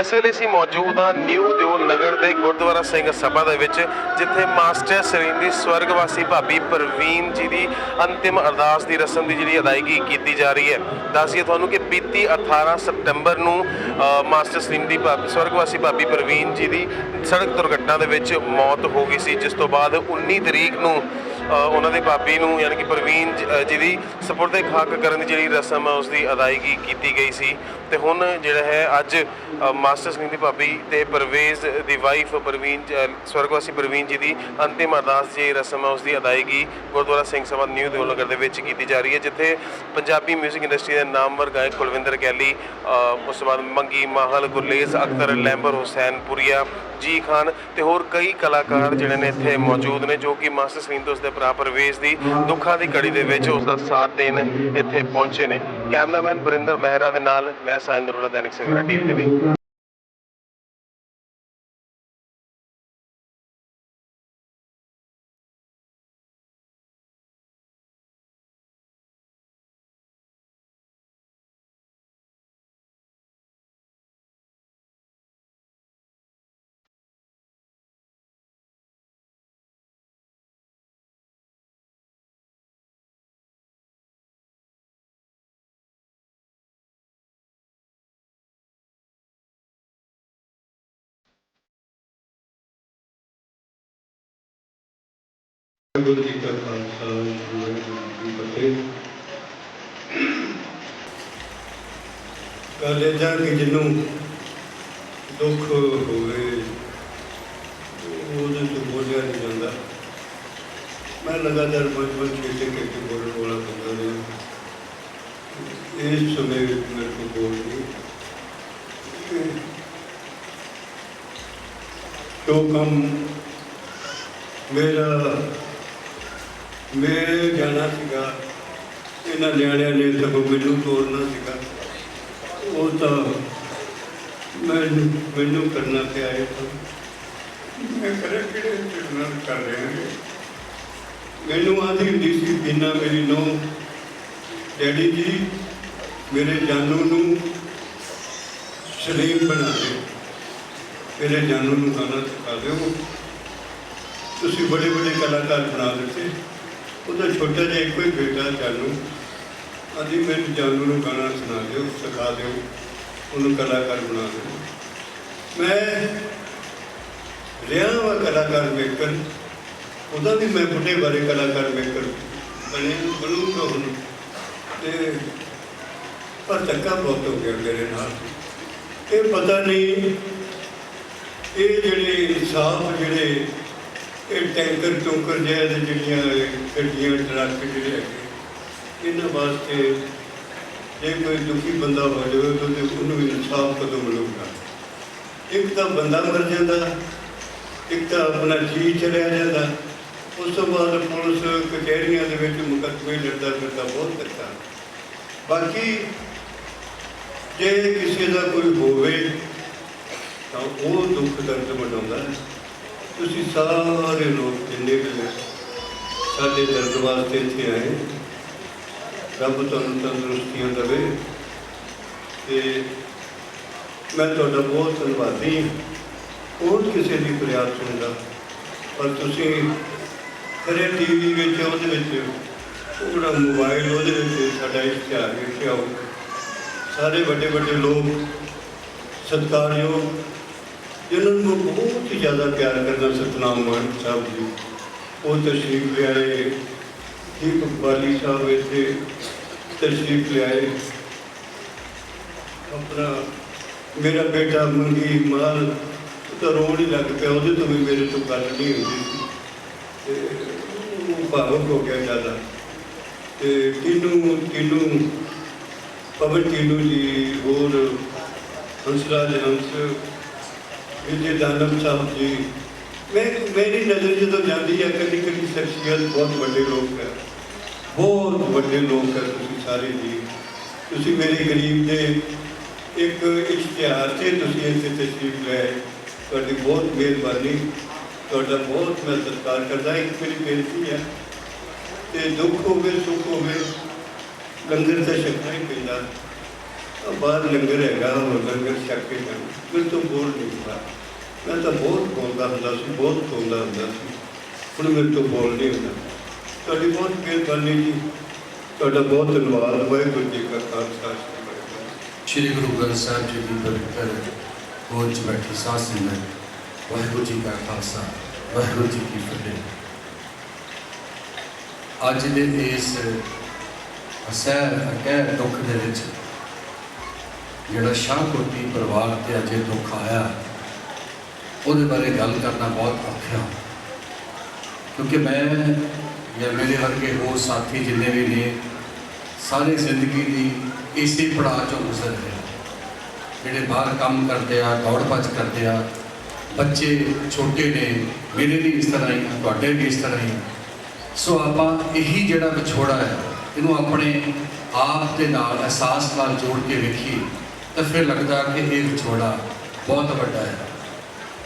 ਇਸ ਵੇਲੇ ਅਸੀਂ ਮੌਜੂਦ ਹਾਂ ਨਿਊ ਦਿਓਲ ਨਗਰ ਦੇ ਗੁਰਦੁਆਰਾ ਸਿੰਘ ਸਭਾ ਦੇ ਵਿੱਚ, ਜਿੱਥੇ ਮਾਸਟਰ ਸਰਿੰਦੀ ਸਵਰਗਵਾਸੀ ਭਾਬੀ ਪ੍ਰਵੀਨ ਜੀ ਦੀ ਅੰਤਿਮ ਅਰਦਾਸ ਦੀ ਰਸਮ ਦੀ ਜਿਹੜੀ ਅਦਾਇਗੀ ਕੀਤੀ ਜਾ ਰਹੀ ਹੈ। ਦੱਸੀਏ ਤੁਹਾਨੂੰ ਕਿ ਬੀਤੀ 18 ਸਤੰਬਰ ਨੂੰ ਮਾਸਟਰ ਮਾਸਟਰ ਦੀ ਭਾਬੀ, ਸਵਰਗਵਾਸੀ ਭਾਬੀ ਪ੍ਰਵੀਨ ਜੀ ਦੀ ਸੜਕ ਦੁਰਘਟਨਾ ਦੇ ਵਿੱਚ ਮੌਤ ਹੋ ਗਈ ਸੀ, ਜਿਸ ਤੋਂ ਬਾਅਦ 19 ਤਰੀਕ ਨੂੰ ਉਹਨਾਂ ਦੇ ਭਾਬੀ ਨੂੰ, ਯਾਨੀ ਕਿ ਪ੍ਰਵੀਨ ਜ- ਜੀ ਦੀ ਸਪੁਰਦੇ ਖਾਕ ਕਰਨ ਦੀ ਜਿਹੜੀ ਰਸਮ ਹੈ ਉਸ ਦੀ ਅਦਾਇਗੀ ਕੀਤੀ ਗਈ ਸੀ। ਤੇ ਹੁਣ ਜਿਹੜਾ ਹੈ, ਅੱਜ ਮਾਸਟਰ ਸਿੰਘ ਦੀ ਭਾਬੀ ਤੇ ਪਰਵੇਜ਼ ਦੀ ਵਾਈਫ ਪ੍ਰਵੀਨ ਸਵਰਗਵਾਸੀ ਪ੍ਰਵੀਨ ਜੀ ਦੀ ਅੰਤਿਮ ਅਰਦਾਸ ਜੀ ਰਸਮ ਹੈ ਉਸ ਦੀ ਅਦਾਇਗੀ ਗੁਰਦੁਆਰਾ ਸਿੰਘ ਸਭਾ ਨਿਊ ਦਿਓਲ ਨਗਰ ਦੇ ਵਿੱਚ ਕੀਤੀ ਜਾ ਰਹੀ ਹੈ, ਜਿੱਥੇ ਪੰਜਾਬੀ 뮤직 ਇੰਡਸਟਰੀ ਦੇ ਨਾਮਵਰ ਗਾਇਕ ਕੁਲਵਿੰਦਰ ਕੈਲੀ ਉਸ ਤੋਂ ਬਾਅਦ ਮੰਗੀ ਮਾਹਲ, ਗੁਰਲੇਜ਼, ਅਖਤਰ, ਲੈਂਬਰ, ਹੁਸੈਨ, ਪੁਰੀਆ, ਜੀ ਖਾਨ ਤੇ ਹੋਰ ਕਈ ਕਲਾਕਾਰ ਜਿਹੜੇ ਨੇ ਇੱਥੇ ਮੌਜੂਦ ਨੇ, ਜੋ ਕਿ ਮਾਸਟਰ ਸਿੰਘ ਤੋਂ ਉਸਦੇ ਭਰਾ ਪਰਵੇਜ਼ ਦੀ ਦੁੱਖਾਂ ਦੀ ਘੜੀ ਦੇ ਵਿੱਚ ਉਸ ਦਾ ਸਾਥ ਦੇਣ ਇੱਥੇ ਪਹੁੰਚੇ ਨੇ। ਕੈਮਰਾਮੈਨ ਬਰਿੰਦਰ ਮਹਿਰਾ ਦੇ ਨਾਲ ਮੈਂ ਸਾਹਿਲ ਨਰੋਲਾ ਦੈਨਿਕ ਸਵੇਰਾ ਟੀਵੀ ਗੁਰੂ ਜੀ ਕਾ ਖਾਲਸਾ ਵਾਹਿਗੁਰੂ ਜੀ ਕੀ ਫਤਿਹ ਗੱਲ ਇਹ ਜਿਹਨੂੰ ਦੁੱਖ ਹੋਵੇ ਉਹਦੇ ਤੋਂ ਬੋਲਿਆ ਨਹੀਂ ਜਾਂਦਾ। ਮੈਂ ਲਗਾਤਾਰ ਪੰਜ ਪੰਜ ਛੇ ਛੇ ਬੋਲਣ ਵਾਲਾ ਬੰਦਾ ਰਿਹਾ। ਇਸ ਸਮੇਂ ਵਿੱਚ ਮੇਰੇ ਕੋਲ ਬੋਲ ਨਹੀਂ ਜੋ ਕੰਮ ਮੇਰਾ ਮੈਂ ਜਾਣਾ ਸੀਗਾ, ਇਹਨਾਂ ਨਿਆਣਿਆਂ ਨੇ ਸਗੋਂ ਮੈਨੂੰ ਤੋੜਨਾ ਸੀਗਾ। ਉਹ ਤਾਂ ਮੈਨੂੰ ਮੈਨੂੰ ਕਰਨਾ ਪਿਆ ਇਹ ਤਾਂ। ਮੈਂ ਕਰੇ ਕਿਹੜੇ ਚਿਰਨਲ ਕਰ ਰਹੇ ਹਾਂ ਮੈਨੂੰ ਆਂਦੀ ਹੁੰਦੀ ਸੀ ਬਿਨਾ ਮੇਰੀ ਨੋ ਡੈਡੀ ਜੀ, ਮੇਰੇ ਜਾਨੂ ਨੂੰ ਸਲੀਮ ਬਣਾ ਦਿਓ। ਮੇਰੇ ਜਾਨੂ ਨੂੰ ਗਾਣਾ ਸਿਖਾ ਦਿਓ। ਤੁਸੀਂ ਬੜੇ ਬੜੇ ਕਲਾਕਾਰ ਬਣਾ ਦਿੱਤੇ। ਉਹਦਾ ਛੋਟਾ ਜਿਹਾ ਇੱਕੋ ਹੀ ਬੇਟਾ ਜਾਨੂ। ਅਸੀਂ ਮੈਨੂੰ ਜਾਨੂ ਨੂੰ ਗਾਣਾ ਸੁਣਾ ਦਿਓ, ਸਿਖਾ ਦਿਓ, ਉਹਨੂੰ ਕਲਾਕਾਰ ਬਣਾ ਦਿਓ। ਮੈਂ ਰਿਹਾ ਵਾ ਕਲਾਕਾਰ ਮੇਕਰ ਉਹਦਾ ਵੀ ਮੈਂ ਬੁੱਢੇ ਬਾਰੇ ਕਲਾਕਾਰ ਮੇਕਰ ਬਣੇ ਬਣੂਗਾ ਹੁਣ। ਤੇ ਪਰ ਧੱਕਾ ਬਹੁਤ ਹੋ ਗਿਆ ਮੇਰੇ ਨਾਲ। ਇਹ ਪਤਾ ਨਹੀਂ, ਇਹ ਜਿਹੜੇ ਇਨਸਾਫ ਜਿਹੜੇ ਇਹ ਟੈਂਕਰ ਟੁੰਕਰ ਜਿਹਾ ਤੇ ਜਿਹੜੀਆਂ ਗੱਡੀਆਂ ਟਰੱਕ ਜਿਹੜੇ ਹੈਗੇ ਇਹਨਾਂ ਵਾਸਤੇ ਜੇ ਕੋਈ ਦੁਖੀ ਬੰਦਾ ਹੋ ਜਾਵੇ ਤਾਂ ਉਹਦੇ- ਉਹਨੂੰ ਇਨਸਾਫ ਕਦੋਂ ਮਿਲੂਗਾ? ਇੱਕ ਤਾਂ ਬੰਦਾ ਮਰ ਜਾਂਦਾ, ਇੱਕ ਤਾਂ ਆਪਣਾ ਜੀ ਚਲਿਆ ਜਾਂਦਾ। ਉਸ ਤੋਂ ਬਾਅਦ ਪੁਲਿਸ ਕਚਹਿਰੀਆਂ ਦੇ ਵਿੱਚ ਮੁਕੱਦਮੇ ਲੜਦਾ ਫਿਰਦਾ ਬਹੁਤ ਕਰਦਾ ਬਾਕੀ ਜੇ ਕਿਸੇ ਦਾ ਕੋਈ ਹੋਵੇ ਤਾਂ ਉਹ ਦੁੱਖ ਦਰਦ ਵਡਾਉਂਦਾ ਹੈ। ਤੁਸੀਂ ਸਾਰੇ ਲੋਕ ਜਿੰਨੇ ਵੀ ਸਾਡੇ ਦਰਦ ਵਾਸਤੇ ਇੱਥੇ ਆਏ। ਰੱਬ ਤੁਹਾਨੂੰ ਤੰਦਰੁਸਤੀਆਂ ਦੇਵੇ ਤੇ ਮੈਂ ਤੁਹਾਡਾ ਬਹੁਤ ਧੰਨਵਾਦੀ ਹੋਰ ਕਿਸੇ ਦੀ ਫਰਿਆਦ ਸੁਣਦਾ, ਪਰ ਤੁਸੀਂ ਖਰੇ ਟੀਵੀ ਵਿੱਚ, ਉਹਦੇ ਵਿੱਚ, ਉਹਦਾ ਜਿਹੜਾ ਮੋਬਾਈਲ, ਉਹਦੇ ਵਿੱਚ ਸਾਡਾ ਇਸ਼ਤਿਹਾਰ ਵੇਖਿਆ ਹੋਊ। ਸਾਰੇ ਵੱਡੇ ਵੱਡੇ ਲੋਕ, ਸਤਿਕਾਰਯੋਗ ਜਿਨ੍ਹਾਂ ਨੂੰ ਮੈਂ ਬਹੁਤ ਹੀ ਜ਼ਿਆਦਾ ਪਿਆਰ ਕਰਦਾ ਸਤਨਾਮ ਮਾਨ ਸਾਹਿਬ ਜੀ। ਉਹ ਤਸ਼ਰੀਫ ਲਿਆਏ ਦੀਪਕ ਬਾਲੀ ਸਾਹਿਬ ਇੱਥੇ ਤਸ਼ਰੀਫ ਲਿਆਏ ਆਪਣਾ ਮੇਰਾ ਬੇਟਾ ਮੰਗੀ ਮਾਲ ਤਾਂ ਰੋਣ ਹੀ ਲੱਗ ਪਿਆ, ਉਹਦੇ ਤੋਂ ਵੀ ਮੇਰੇ ਤੋਂ ਗੱਲ ਨਹੀਂ ਹੁੰਦੀ ਸੀ। ਤੇ ਉਹ ਭਾਵੁਕ ਹੋ ਗਿਆ ਜ਼ਿਆਦਾ। ਤੇ ਤੀਨੂ ਤੀਨੂ ਪਵਨ ਟੀਨੂ ਜੀ ਹੋਰ ਹੰਸਰਾਜ ਹੰਸ ਵਿਜੇ ਦਾਨਮ ਸਾਹਿਬ ਜੀ ਮੈਂ ਮੇਰੀ ਨਜ਼ਰ ਜਦੋਂ ਜਾਂਦੀ ਹੈ, ਕਦੀ ਕਦੀ ਸ਼ਖਸੀਅਤ ਬਹੁਤ ਵੱਡੇ ਲੋਕ ਹੈ। ਬਹੁਤ ਵੱਡੇ ਲੋਕ ਹੈ ਤੁਸੀਂ ਸਾਰੇ ਜੀ। ਤੁਸੀਂ ਮੇਰੇ ਗਰੀਬ ਦੇ ਇੱਕ ਇਸ਼ਤਿਹਾਰ ਤੇ ਤੁਸੀਂ ਇੱਥੇ ਤਸ਼ਰੀਫ ਲੈ। ਤੁਹਾਡੀ ਬਹੁਤ ਮਿਹਰਬਾਨੀ। ਤੁਹਾਡਾ ਬਹੁਤ ਮੈਂ ਸਤਿਕਾਰ ਕਰਦਾ। ਇੱਕ ਮੇਰੀ ਬੇਨਤੀ ਹੈ, ਤੇ ਦੁੱਖ ਹੋਵੇ, ਸੁੱਖ ਹੋਵੇ, ਲੰਗਰ ਤਾਂ ਛਕਣਾ ਹੀ ਪੈਂਦਾ। ਬਾਹਰ ਲੰਗਰ ਹੈਗਾ ਉਹ ਲੰਗਰ ਛਕ ਕੇ ਜਾਣਾ ਮੇਰੇ ਤੋਂ ਬੋਲ ਨਹੀਂ ਹੁੰਦਾ ਮੈਂ ਤਾਂ ਬਹੁਤ ਬੋਲਦਾ ਹੁੰਦਾ ਸੀ, ਬਹੁਤ ਬੋਲਦਾ ਹੁੰਦਾ ਸੀ। ਹੁਣ ਮੇਰੇ ਤੋਂ ਬੋਲ ਨਹੀਂ ਹੁੰਦਾ। ਤੁਹਾਡੀ ਬਹੁਤ ਮਿਹਰਬਾਨੀ ਜੀ। ਤੁਹਾਡਾ ਬਹੁਤ ਧੰਨਵਾਦ। ਵਾਹਿਗੁਰੂ ਜੀ ਕਾ ਖਾਲਸਾ। ਸ੍ਰੀ ਗੁਰੂ ਗ੍ਰੰਥ ਸਾਹਿਬ ਜੀ ਦੀ ਪਵਿੱਤਰ ਗੋਦ 'ਚ ਬੈਠੀ ਸਾਧ ਸੰਗਤ, ਵਾਹਿਗੁਰੂ ਜੀ ਕਾ ਖਾਲਸਾ, ਵਾਹਿਗੁਰੂ ਜੀ ਕੀ ਫਤਿਹ। ਅੱਜ ਦੇ ਇਸ ਅਸਹਿ, ਅਕਹਿ ਦੁੱਖ ਦੇ ਵਿੱਚ ਜਿਹੜਾ ਸ਼ਾਹਕੋਟੀ ਪਰਿਵਾਰ ਤੇ ਅਜੇ ਦੁੱਖ ਆਇਆ, ਉਹਦੇ ਬਾਰੇ ਗੱਲ ਕਰਨਾ ਬਹੁਤ ਔਖਾ ਕਿਉਂਕਿ ਮੈਂ ਜਾਂ ਮੇਰੇ ਵਰਗੇ ਹੋਰ ਸਾਥੀ ਜਿੰਨੇ ਵੀ ਨੇ, ਸਾਰੇ ਜ਼ਿੰਦਗੀ ਦੀ ਇਸੇ ਪੜਾਅ ਚੋਂ ਗੁਜ਼ਰ ਰਹੇ ਜਿਹੜੇ ਬਾਹਰ ਕੰਮ ਕਰਦੇ ਆ, ਦੌੜ ਭੱਜ ਕਰਦੇ ਆ, ਬੱਚੇ ਛੋਟੇ ਨੇ, ਮੇਰੇ ਵੀ ਇਸ ਤਰ੍ਹਾਂ ਹੀ, ਤੁਹਾਡੇ ਵੀ ਇਸ ਤਰ੍ਹਾਂ ਹੀ। ਸੋ ਆਪਾਂ ਇਹੀ ਜਿਹੜਾ ਵਿਛੋੜਾ ਹੈ, ਇਹਨੂੰ ਆਪਣੇ ਆਪ ਦੇ ਨਾਲ, ਅਹਿਸਾਸ ਨਾਲ ਜੋੜ ਕੇ ਵੇਖੀਏ। ਤਾਂ ਫਿਰ ਲੱਗਦਾ ਕਿ ਇਹ ਵਿਛੋੜਾ ਬਹੁਤ ਵੱਡਾ ਹੈ।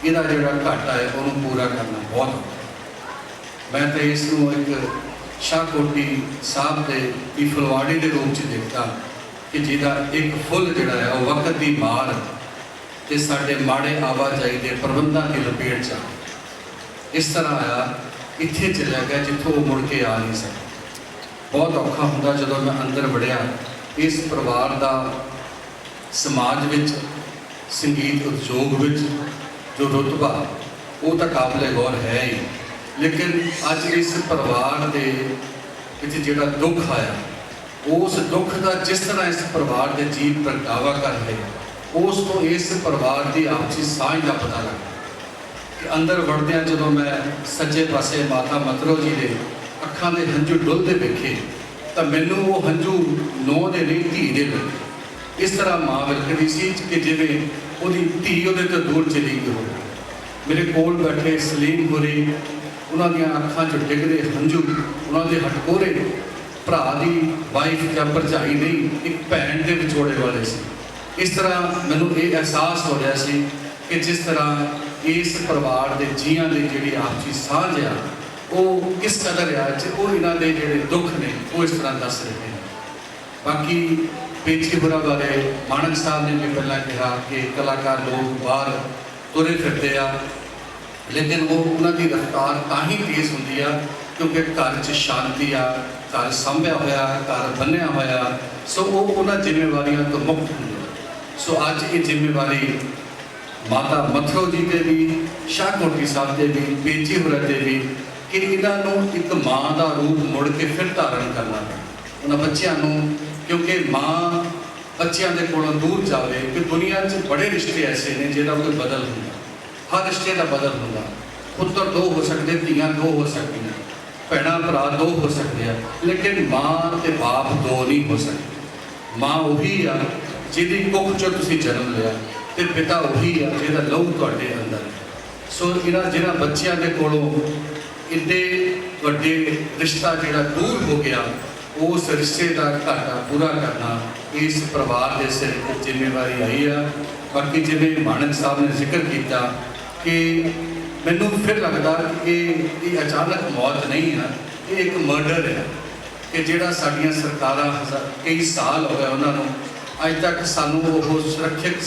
ਇਹਦਾ ਜਿਹੜਾ ਘਾਟਾ ਹੈ, ਉਹਨੂੰ ਪੂਰਾ ਕਰਨਾ ਬਹੁਤ ਔਖਾ ਮੈਂ ਤਾਂ ਇਸ ਨੂੰ ਇੱਕ ਸ਼ਾਹਕੋਟੀ ਸਾਹਿਬ ਦੇ ਦੀ ਫੁਲਵਾੜੀ ਦੇ ਰੂਪ 'ਚ ਦੇਖਦਾ ਕਿ ਜਿਹਦਾ ਇੱਕ ਫੁੱਲ ਜਿਹੜਾ ਹੈ, ਉਹ ਵਕਤ ਦੀ ਮਾਰ ਤੇ ਸਾਡੇ ਮਾੜੇ ਆਵਾਜਾਈ ਦੇ ਪ੍ਰਬੰਧਾਂ ਦੀ ਲਪੇਟ 'ਚ ਇਸ ਤਰ੍ਹਾਂ ਆਇਆ ਇੱਥੇ ਚਲਿਆ ਗਿਆ ਜਿੱਥੋਂ ਉਹ ਮੁੜ ਕੇ ਆ ਨਹੀਂ ਸਕਦਾ। ਬਹੁਤ ਔਖਾ ਹੁੰਦਾ ਜਦੋਂ ਮੈਂ ਅੰਦਰ ਵੜਿਆ। ਇਸ ਪਰਿਵਾਰ ਦਾ ਸਮਾਜ ਵਿੱਚ, ਸੰਗੀਤ ਉਦਯੋਗ ਵਿੱਚ ਜੋ ਰੁਤਬਾ ਉਹ ਤਾਂ ਕਾਬਲੇ ਗੌਰ ਹੈ ਹੀ। ਲੇਕਿਨ ਅੱਜ ਇਸ ਪਰਿਵਾਰ ਦੇ ਵਿੱਚ ਜਿਹੜਾ ਦੁੱਖ ਆਇਆ, ਉਸ ਦੁੱਖ ਦਾ ਜਿਸ ਤਰ੍ਹਾਂ ਇਸ ਪਰਿਵਾਰ ਦੇ ਜੀਵ ਪ੍ਰਗਟਾਵਾ ਕਰ ਰਹੇ ਉਸ ਤੋਂ ਇਸ ਪਰਿਵਾਰ ਦੀ ਆਪਸੀ ਸਾਂਝ ਦਾ ਪਤਾ ਲੱਗਦਾ ਕਿ ਅੰਦਰ ਵੜਦਿਆਂ ਜਦੋਂ ਮੈਂ ਸੱਜੇ ਪਾਸੇ ਮਾਤਾ ਮਤਰੋ ਜੀ ਦੇ ਅੱਖਾਂ ਦੇ ਹੰਝੂ ਡੁੱਲਦੇ ਵੇਖੇ, ਤਾਂ ਮੈਨੂੰ ਉਹ ਹੰਝੂ ਨੌ ਦੇ ਨਹੀਂ ਧੀ ਦੇ ਲੱਗੇ। ਇਸ ਤਰ੍ਹਾਂ ਮਾਂ ਵਿਲਕਦੀ ਸੀ ਕਿ ਜਿਵੇਂ ਉਹਦੀ ਧੀ ਉਹਦੇ ਤੋਂ ਦੂਰ ਚਲੀ ਗਈ ਹੋਵੇ। ਮੇਰੇ ਕੋਲ ਬੈਠੇ ਸਲੀਮ ਹੋਰੀ, ਉਹਨਾਂ ਦੀਆਂ ਅੱਖਾਂ 'ਚ ਡਿੱਗਦੇ ਹੰਝੂ, ਉਹਨਾਂ ਦੇ ਹਟਕੋਰੇ। ਭਰਾ ਦੀ ਵਾਈਫ ਜਾਂ ਭਰਜਾਈ ਨਹੀਂ, ਇੱਕ ਭੈਣ ਦੇ ਵਿਛੋੜੇ ਵਾਲੇ ਸੀ। ਇਸ ਤਰ੍ਹਾਂ ਮੈਨੂੰ ਇਹ ਅਹਿਸਾਸ ਹੋ ਰਿਹਾ ਸੀ ਕਿ ਜਿਸ ਤਰ੍ਹਾਂ ਇਸ ਪਰਿਵਾਰ ਦੇ ਜੀਆਂ ਦੀ ਜਿਹੜੀ ਆਪਸੀ ਸਾਂਝ ਆ, ਉਹ ਕਿਸ ਕਦਰ ਆ, ਤੇ ਉਹ ਇਹਨਾਂ ਦੇ ਜਿਹੜੇ ਦੁੱਖ ਨੇ, ਉਹ ਇਸ ਤਰ੍ਹਾਂ ਦੱਸ ਰਹੇ ਨੇ। ਬਾਕੀ ਪੇਚੀ ਬੁਰਾ ਬਾਰੇ ਮਾਨਕ ਸਾਹਿਬ ਨੇ ਵੀ ਪਹਿਲਾਂ ਕਿਹਾ ਕਿ ਕਲਾਕਾਰ ਲੋਕ ਬਾਹਰ ਤੁਰੇ ਫਿਰਦੇ ਆ, ਲੇਕਿਨ ਉਹ ਉਹਨਾਂ ਦੀ ਰਫ਼ਤਾਰ ਤਾਂ ਹੀ ਤੇਜ਼ ਹੁੰਦੀ ਆ, ਕਿਉਂਕਿ ਘਰ 'ਚ ਸ਼ਾਂਤੀ ਆ, ਘਰ ਸੰਭਿਆ ਹੋਇਆ, ਘਰ ਬੰਨਿਆ ਹੋਇਆ, ਸੋ ਉਹ ਉਹਨਾਂ ਜ਼ਿੰਮੇਵਾਰੀਆਂ ਤੋਂ ਮੁਕਤ ਹੁੰਦੇ ਆ। ਸੋ ਅੱਜ ਇਹ ਜ਼ਿੰਮੇਵਾਰੀ ਮਾਤਾ ਮਥਰੋ ਜੀ ਤੇ ਵੀ ਸ਼ਾਹਕੋਟੀ ਸਾਹਿਬ ਤੇ ਵੀ ਬੇਚੀ ਹੋਰਾਂ ਤੇ ਵੀ, ਕਿ ਇਹਨਾਂ ਨੂੰ ਇੱਕ ਮਾਂ ਦਾ ਰੂਪ ਮੁੜ ਕੇ ਫਿਰ ਧਾਰਨ ਕਰਨਾ ਉਹਨਾਂ ਬੱਚਿਆਂ ਨੂੰ ਕਿਉਂਕਿ ਮਾਂ ਬੱਚਿਆਂ ਦੇ ਕੋਲੋਂ ਦੂਰ ਜਾਵੇ ਕਿ ਦੁਨੀਆ 'ਚ ਬੜੇ ਰਿਸ਼ਤੇ ਐਸੇ ਨੇ ਜਿਹਦਾ ਕੋਈ ਬਦਲ ਹੁੰਦਾ। ਹਰ ਰਿਸ਼ਤੇ ਦਾ ਬਦਲ ਹੁੰਦਾ। ਪੁੱਤਰ ਦੋ ਹੋ ਸਕਦੇ, ਧੀਆਂ ਦੋ ਹੋ ਸਕਦੀਆਂ, ਭੈਣਾਂ ਭਰਾ ਦੋ ਹੋ ਸਕਦੇ ਆ, ਲੇਕਿਨ ਮਾਂ ਤੇ ਬਾਪ ਦੋ ਨਹੀਂ ਹੋ ਸਕਦੇ। ਮਾਂ ਉਹੀ ਆ ਜਿਹਦੀ ਕੁੱਖ ਚੋਂ ਤੁਸੀਂ ਜਨਮ ਲਿਆ ਤੇ ਪਿਤਾ ਉਹੀ ਆ ਜਿਹਦਾ ਲਹੂ ਤੁਹਾਡੇ ਅੰਦਰ ਸੋ ਇਹਨਾਂ, ਜਿਹਨਾਂ ਬੱਚਿਆਂ ਦੇ ਕੋਲੋਂ ਇੰਨੇ ਵੱਡੇ ਰਿਸ਼ਤਾ ਜਿਹੜਾ ਦੂਰ ਹੋ ਗਿਆ ਉਸ ਰਿਸ਼ਤੇ ਦਾ ਘਾਟਾ ਪੂਰਾ ਕਰਨਾ ਇਸ ਪਰਿਵਾਰ ਦੇ ਸਿਰ ਤੇ ਜ਼ਿੰਮੇਵਾਰੀ ਆਈ ਆ। ਬਾਕੀ ਜਿਵੇਂ ਮਾਨਕ ਸਾਹਿਬ ਨੇ ਜ਼ਿਕਰ ਕੀਤਾ ਕਿ ਮੈਨੂੰ ਫਿਰ ਲੱਗਦਾ ਕਿ ਇਹ ਇਹ ਅਚਾਨਕ ਮੌਤ ਨਹੀਂ ਆ, ਇਹ ਇੱਕ ਮਰਡਰ ਹੈ ਕਿ ਜਿਹੜਾ ਸਾਡੀਆਂ ਸਰਕਾਰਾਂ ਹਜ਼ਾ- ਕਈ ਸਾਲ ਹੋ ਗਏ ਉਹਨਾਂ ਨੂੰ, ਅੱਜ ਤੱਕ ਸਾਨੂੰ ਉਹ ਸੁਰੱਖਿਅਤ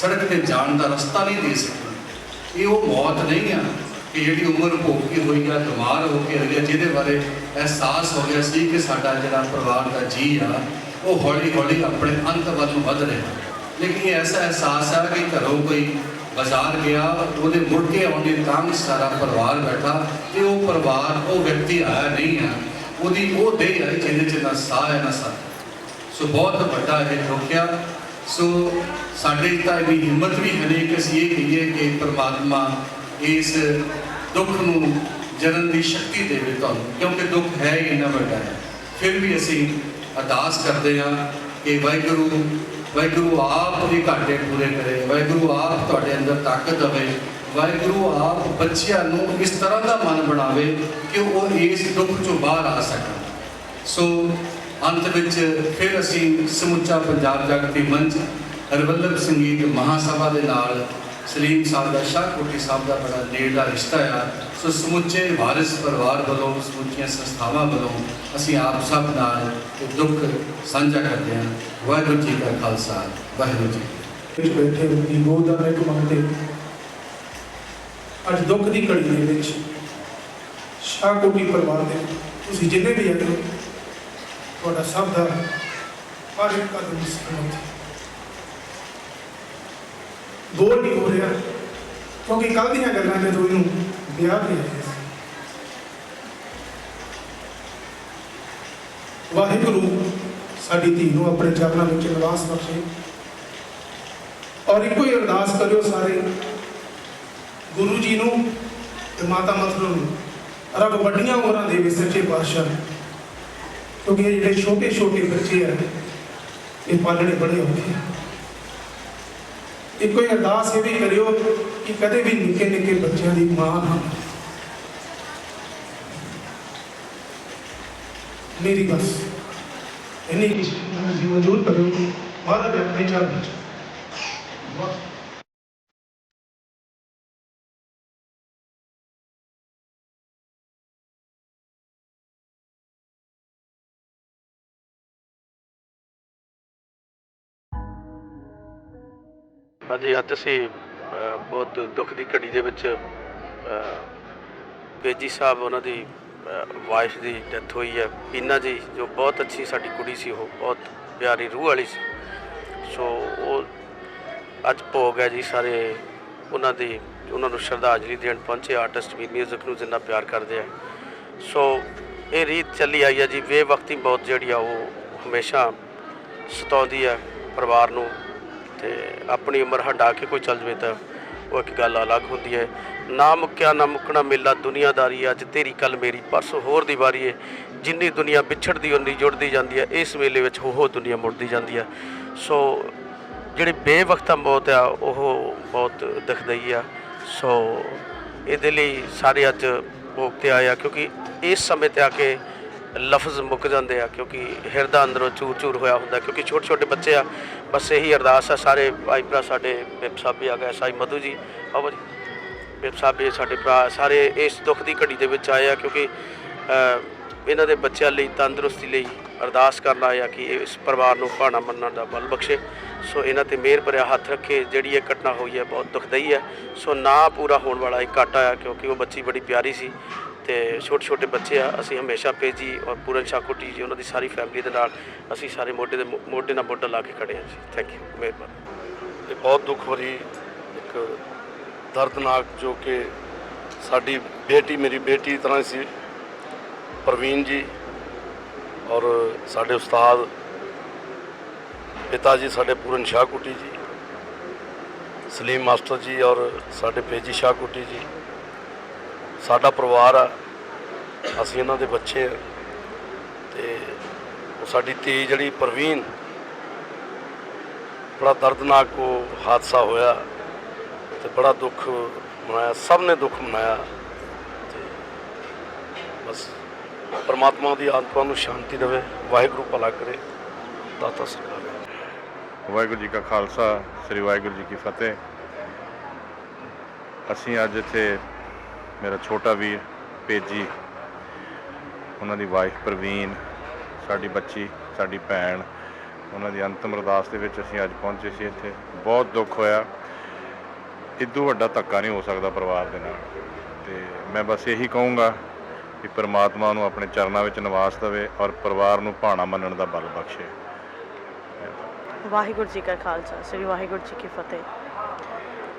ਸੜਕ ਤੇ ਜਾਣ ਦਾ ਰਸਤਾ ਨਹੀਂ ਦੇ ਸਕੀ ਇਹ ਉਹ ਮੌਤ ਨਹੀਂ ਆ ਕਿ ਜਿਹੜੀ ਉਮਰ ਭੋਗੀ ਹੋਈ ਆ, ਬਿਮਾਰ ਹੋ ਕੇ ਰਹੀ ਆ, ਜਿਹਦੇ ਬਾਰੇ ਅਹਿਸਾਸ ਹੋ ਗਿਆ ਸੀ ਕਿ ਸਾਡਾ ਜਿਹੜਾ ਪਰਿਵਾਰ ਦਾ ਜੀ ਆ, ਉਹ ਹੌਲੀ ਹੌਲੀ ਆਪਣੇ ਅੰਤ ਵੱਲ ਵੱਧ ਰਿਹਾ। ਲੇਕਿਨ ਐਸਾ ਅਹਿਸਾਸ ਆ ਕਿ ਘਰੋਂ ਕੋਈ ਬਾਜ਼ਾਰ ਗਿਆ, ਉਹਦੇ ਮੁੜ ਕੇ ਆਉਣ ਦੀ ਸਾਰਾ ਪਰਿਵਾਰ ਬੈਠਾ ਤੇ ਉਹ ਪਰਿਵਾਰ, ਉਹ ਵਿਅਕਤੀ ਆਇਆ ਨਹੀਂ ਆ। ਉਹਦੀ ਉਹ ਦੇਹ ਹੈ ਜਿਹਦੇ ਚ ਨਾ ਸਾਹ ਹੈ, ਨਾ ਸਾਹ ਸੋ ਬਹੁਤ ਵੱਡਾ ਇਹ ਰੋਕਿਆ ਸੋ ਸਾਡੇ ਤਾਂ ਇਹ ਹਿੰਮਤ ਵੀ ਹੈ ਕਿ ਅਸੀਂ ਇਹ ਕਹੀਏ ਕਿ ਪਰਮਾਤਮਾ ਇਸ ਦੁੱਖ ਨੂੰ ਜਨਨ ਦੀ ਸ਼ਕਤੀ ਦੇਵੇ ਤੁਹਾਨੂੰ, ਕਿਉਂਕਿ ਦੁੱਖ ਹੈ ਹੀ ਇੰਨਾ ਵੱਡਾ ਹੈ। ਫਿਰ ਵੀ ਅਸੀਂ ਅਰਦਾਸ ਕਰਦੇ ਹਾਂ ਕਿ ਵਾਹਿਗੁਰੂ ਵਾਹਿਗੁਰੂ ਆਪ ਵੀ ਘਾਟੇ ਪੂਰੇ ਕਰੇ, ਵਾਹਿਗੁਰੂ ਆਪ ਤੁਹਾਡੇ ਅੰਦਰ ਤਾਕਤ ਦੇਵੇ, ਵਾਹਿਗੁਰੂ ਆਪ ਬੱਚਿਆਂ ਨੂੰ ਇਸ ਤਰ੍ਹਾਂ ਦਾ ਮਨ ਬਣਾਵੇ ਕਿ ਉਹ ਇਸ ਦੁੱਖ ਚੋਂ ਬਾਹਰ ਆ ਸਕਣ। ਸੋ ਅੰਤ ਵਿੱਚ ਫਿਰ ਅਸੀਂ ਸਮੁੱਚਾ ਪੰਜਾਬ ਜਾਗਰਤੀ ਮੰਚ ਹਰਵੱਲਭ ਸੰਗੀਤ ਮਹਾਸਭਾ ਦੇ ਨਾਲ ਸਲੀਮ ਸਾਹਿਬ ਦਾ ਸ਼ਾਹਕੋਟੀ ਸਾਹਿਬ ਦਾ ਬੜਾ ਨੇੜਲਾ ਰਿਸ਼ਤਾ ਆ। ਸੋ ਸਮੁੱਚੇ ਵਾਰਿਸ ਪਰਿਵਾਰ ਵੱਲੋਂ, ਸਮੁੱਚੀਆਂ ਸੰਸਥਾਵਾਂ ਵੱਲੋਂ ਅਸੀਂ ਆਪ ਸਭ ਨਾਲ ਇਹ ਦੁੱਖ ਸਾਂਝਾ ਕਰਦੇ ਹਾਂ। ਵਾਹਿਗੁਰੂ ਜੀ ਕਾ ਖਾਲਸਾ, ਵਾਹਿਗੁਰੂ ਜੀ ਵਿੱਚ ਬੈਠੇ ਦੀ ਗੋਦ ਦਾ ਇੱਕ ਅੱਜ ਦੁੱਖ ਦੀ ਘੜੀ ਦੇ ਵਿੱਚ ਸ਼ਾਹਕੋਟੀ ਪਰਿਵਾਰ ਦੇ ਤੁਸੀਂ ਜਿੰਨੇ ਵੀ ਆਏ ਤੁਹਾਡਾ ਸਭ ਦਾ ਹਰ ਇੱਕ ਕਦਮ ਸਲਾਮਤ ਬੋਲ ਨਹੀਂ ਹੋ ਰਿਹਾ। ਕਿਉਂਕਿ ਕੱਲ ਦੀਆਂ ਗੱਲਾਂ ਜਦੋਂ ਇਹਨੂੰ ਵਿਆਹ ਤੇ ਆਏ ਸੀ। ਵਾਹਿਗੁਰੂ ਸਾਡੀ ਧੀ ਨੂੰ ਆਪਣੇ ਚਰਨਾਂ ਵਿੱਚ ਨਿਵਾਸ ਬਖਸ਼ੇ। ਔਰ ਇੱਕੋ ਹੀ ਅਰਦਾਸ ਕਰਿਓ ਸਾਰੇ ਗੁਰੂ ਜੀ ਨੂੰ ਤੇ ਮਾਤਾ ਮਤਲਬ ਨੂੰ। ਰੱਬ ਵੱਡੀਆਂ ਉਮਰਾਂ ਦੇਵੇ ਸੱਚੇ ਪਾਤਸ਼ਾਹ ਕਿਉਂਕਿ ਇਹ ਜਿਹੜੇ ਛੋਟੇ ਛੋਟੇ ਬੱਚੇ ਆ, ਇਹ ਪਾਲਣੇ ਬੜੇ ਔਖੇ ਆ। ਇੱਕੋ ਹੀ ਅਰਦਾਸ ਇਹ ਵੀ ਕਰਿਓ ਕਿ ਕਦੇ ਵੀ ਨਿੱਕੇ ਨਿੱਕੇ ਬੱਚਿਆਂ ਦੀ ਮਾਂ ਨਾ ਮੇਰੀ ਬਸ ਇੰਨੀ ਕੀ ਜੀਵਨ ਜ਼ਰੂਰ ਕਰਿਓ ਮਹਾਰਾਜ ਆਪਣੇ ਚਰਨ ਵਿੱਚ ਹਾਂਜੀ, ਅੱਜ ਅਸੀਂ ਬਹੁਤ ਦੁੱਖ ਦੀ ਘੜੀ ਦੇ ਵਿੱਚ ਬੇਜੀ ਸਾਹਿਬ ਉਹਨਾਂ ਦੀ ਵਾਈਫ ਦੀ ਡੈਥ ਹੋਈ ਹੈ। ਪੀਨਾ ਜੀ, ਜੋ ਬਹੁਤ ਅੱਛੀ ਸਾਡੀ ਕੁੜੀ ਸੀ, ਉਹ ਬਹੁਤ ਪਿਆਰੀ ਰੂਹ ਵਾਲੀ ਸੀ। ਸੋ ਉਹ ਅੱਜ ਭੋਗ ਹੈ ਜੀ ਸਾਰੇ ਉਹਨਾਂ ਦੀ, ਉਹਨਾਂ ਨੂੰ ਸ਼ਰਧਾਂਜਲੀ ਦੇਣ ਪਹੁੰਚੇ। ਆਰਟਿਸਟ ਵੀ ਮਿਊਜ਼ਿਕ ਨੂੰ ਜਿੰਨਾ ਪਿਆਰ ਕਰਦੇ ਆ। ਸੋ ਇਹ ਰੀਤ ਚੱਲੀ ਆਈ ਹੈ ਜੀ। ਬੇਵਕਤੀ ਬਹੁਤ ਜਿਹੜੀ ਆ, ਉਹ ਹਮੇਸ਼ਾ ਸਤਾਉਂਦੀ ਹੈ ਪਰਿਵਾਰ ਨੂੰ। ਤੇ ਆਪਣੀ ਉਮਰ ਹੰਡਾ ਕੇ ਕੋਈ ਚੱਲ ਜਵੇ ਤਾਂ ਉਹ ਇੱਕ ਗੱਲ ਅਲੱਗ ਹੁੰਦੀ ਹੈ। ਨਾ ਮੁੱਕਿਆ, ਨਾ ਮੁੱਕਣਾ ਮੇਲਾ ਦੁਨੀਆਦਾਰੀ ਅੱਜ ਤੇਰੀ ਕੱਲ ਮੇਰੀ, ਪਰਸੋਂ ਹੋਰ ਦੀ ਵਾਰੀ ਹੈ ਜਿੰਨੀ ਦੁਨੀਆ ਵਿਛੜਦੀ, ਉਨੀ ਜੁੜਦੀ ਜਾਂਦੀ ਹੈ ਇਸ ਮੇਲੇ ਵਿੱਚ ਉਹ ਦੁਨੀਆ ਮੁੜਦੀ ਜਾਂਦੀ ਹੈ ਸੋ ਜਿਹੜੀ ਬੇਵਕਤਾ ਮੌਤ ਆ, ਉਹ ਬਹੁਤ ਦੁਖਦਾਈ ਆ। ਸੋ ਇਹਦੇ ਲਈ ਸਾਰੇ ਅੱਜ ਭੋਗ ਤੇ ਆਏ ਕਿਉਂਕਿ ਇਸ ਸਮੇਂ ਤੇ ਆ ਕੇ ਲਫ਼ਜ਼ ਮੁੱਕ ਜਾਂਦੇ ਆ, ਕਿਉਂਕਿ ਹਿਰਦਾ ਅੰਦਰੋਂ ਚੂਰ ਚੂਰ ਹੋਇਆ ਹੁੰਦਾ, ਕਿਉਂਕਿ ਛੋਟੇ ਛੋਟੇ ਬੱਚੇ ਆ, ਬਸ ਇਹੀ ਅਰਦਾਸ ਆ ਸਾਰੇ ਭਾਈ ਭਰਾ ਸਾਡੇ, ਬਿਪ ਸਾਹਿਬ ਵੀ ਆ ਗਏ ਸਾਈ ਮਧੂ ਜੀ, ਆਓ ਜੀ ਬਿਪ ਸਾਹਿਬ ਵੀ ਸਾਡੇ ਭਰਾ, ਸਾਰੇ ਇਸ ਦੁੱਖ ਦੀ ਘੜੀ ਦੇ ਵਿੱਚ ਆਏ ਆ, ਕਿਉਂਕਿ ਇਹਨਾਂ ਦੇ ਬੱਚਿਆਂ ਲਈ, ਤੰਦਰੁਸਤੀ ਲਈ ਅਰਦਾਸ ਕਰਨ ਆਏ ਆ ਕਿ ਇਸ ਪਰਿਵਾਰ ਨੂੰ ਭਾਣਾ ਮੰਨਣ ਦਾ ਬਲ ਬਖਸ਼ੇ। ਸੋ ਇਹਨਾਂ ਤੇ ਮਿਹਰ ਭਰਿਆ ਹੱਥ ਰੱਖੇ, ਜਿਹੜੀ ਇਹ ਘਟਨਾ ਹੋਈ ਹੈ, ਬਹੁਤ ਦੁਖਦਾਈ ਹੈ। ਸੋ ਨਾ ਪੂਰਾ ਹੋਣ ਵਾਲਾ ਇਹ ਘਾਟਾ ਆ, ਕਿਉਂਕਿ ਉਹ ਬੱਚੀ ਬੜੀ ਪਿਆਰੀ ਸੀ। ਤੇ ਛੋਟੇ ਛੋਟੇ ਬੱਚੇ ਆ, ਅਸੀਂ ਹਮੇਸ਼ਾ ਪੇਜੀ ਔਰ ਪੂਰਨ ਸ਼ਾਕੋਟੀ ਜੀ, ਉਹਨਾਂ ਦੀ ਸਾਰੀ ਫੈਮਿਲੀ ਦੇ ਨਾਲ ਅਸੀਂ ਸਾਰੇ ਮੋਢੇ ਦੇ ਮੋਢੇ ਨਾਲ ਮੋਢਾ ਲਾ ਕੇ ਖੜੇ ਹਾਂ ਜੀ। ਥੈਂਕ ਯੂ ਮਿਹਰਬਾਨੀ। ਇਹ ਬਹੁਤ ਦੁੱਖ ਭਰੀ ਇੱਕ ਦਰਦਨਾਕ ਜੋ ਕਿ ਸਾਡੀ ਬੇਟੀ, ਮੇਰੀ ਬੇਟੀ ਤਰ੍ਹਾਂ ਸੀ। ਪ੍ਰਵੀਨ ਜੀ ਔਰ ਸਾਡੇ ਉਸਤਾਦ ਪਿਤਾ ਜੀ, ਸਾਡੇ ਪੂਰਨ ਸ਼ਾਹ ਸ਼ਾਹਕੁੱਟੀ ਜੀ, ਸਲੀਮ ਮਾਸਟਰ ਜੀ ਔਰ ਸਾਡੇ ਪੇਜੀ ਸ਼ਾਹ ਸ਼ਾਹਕੁੱਟੀ ਜੀ। ਸਾਡਾ ਪਰਿਵਾਰ ਆ। ਅਸੀਂ ਇਹਨਾਂ ਦੇ ਬੱਚੇ ਆ। ਤੇ ਉਹ ਸਾਡੀ ਧੀ ਜਿਹੜੀ ਪ੍ਰਵੀਨ, ਬੜਾ ਦਰਦਨਾਕ ਉਹ ਹਾਦਸਾ ਹੋਇਆ ਤੇ ਬੜਾ ਦੁੱਖ ਮਨਾਇਆ, ਸਭ ਨੇ ਦੁੱਖ ਮਨਾਇਆ। ਤੇ ਬਸ ਪਰਮਾਤਮਾ ਦੀ ਆਤਮਾ ਨੂੰ ਸ਼ਾਂਤੀ ਦੇਵੇ, ਵਾਹਿਗੁਰੂ ਭਲਾ ਕਰੇ, ਦਾਤਾ ਸਰਕਾਰ ਵਾਹਿਗੁਰੂ ਜੀ ਕਾ ਖਾਲਸਾ, ਸ੍ਰੀ ਵਾਹਿਗੁਰੂ ਜੀ ਕੀ ਫਤਿਹ। ਅਸੀਂ ਅੱਜ ਇੱਥੇ ਮੇਰਾ ਛੋਟਾ ਵੀਰ ਪੇਜੀ, ਉਹਨਾਂ ਦੀ ਵਾਈਫ ਪ੍ਰਵੀਨ, ਸਾਡੀ ਬੱਚੀ, ਸਾਡੀ ਭੈਣ, ਉਹਨਾਂ ਦੀ ਅੰਤਮ ਅਰਦਾਸ ਦੇ ਵਿੱਚ ਅਸੀਂ ਅੱਜ ਪਹੁੰਚੇ ਸੀ ਇੱਥੇ। ਬਹੁਤ ਦੁੱਖ ਹੋਇਆ। ਇਦੋਂ ਵੱਡਾ ਧੱਕਾ ਨਹੀਂ ਹੋ ਸਕਦਾ ਪਰਿਵਾਰ ਦੇ ਨਾਲ। ਤੇ ਮੈਂ ਬਸ ਇਹੀ ਕਹੂੰਗਾ ਕਿ ਪ੍ਰਮਾਤਮਾ ਨੂੰ ਆਪਣੇ ਚਰਨਾਂ ਵਿੱਚ ਨਿਵਾਸ ਦੇਵੇ ਔਰ ਪਰਿਵਾਰ ਨੂੰ ਭਾਣਾ ਮੰਨਣ ਦਾ ਬਲ ਬਖਸ਼ੇ। ਵਾਹਿਗੁਰੂ ਜੀ ਕਾ ਖਾਲਸਾ, ਸ੍ਰੀ ਵਾਹਿਗੁਰੂ ਜੀ ਕੀ ਫਤਿਹ।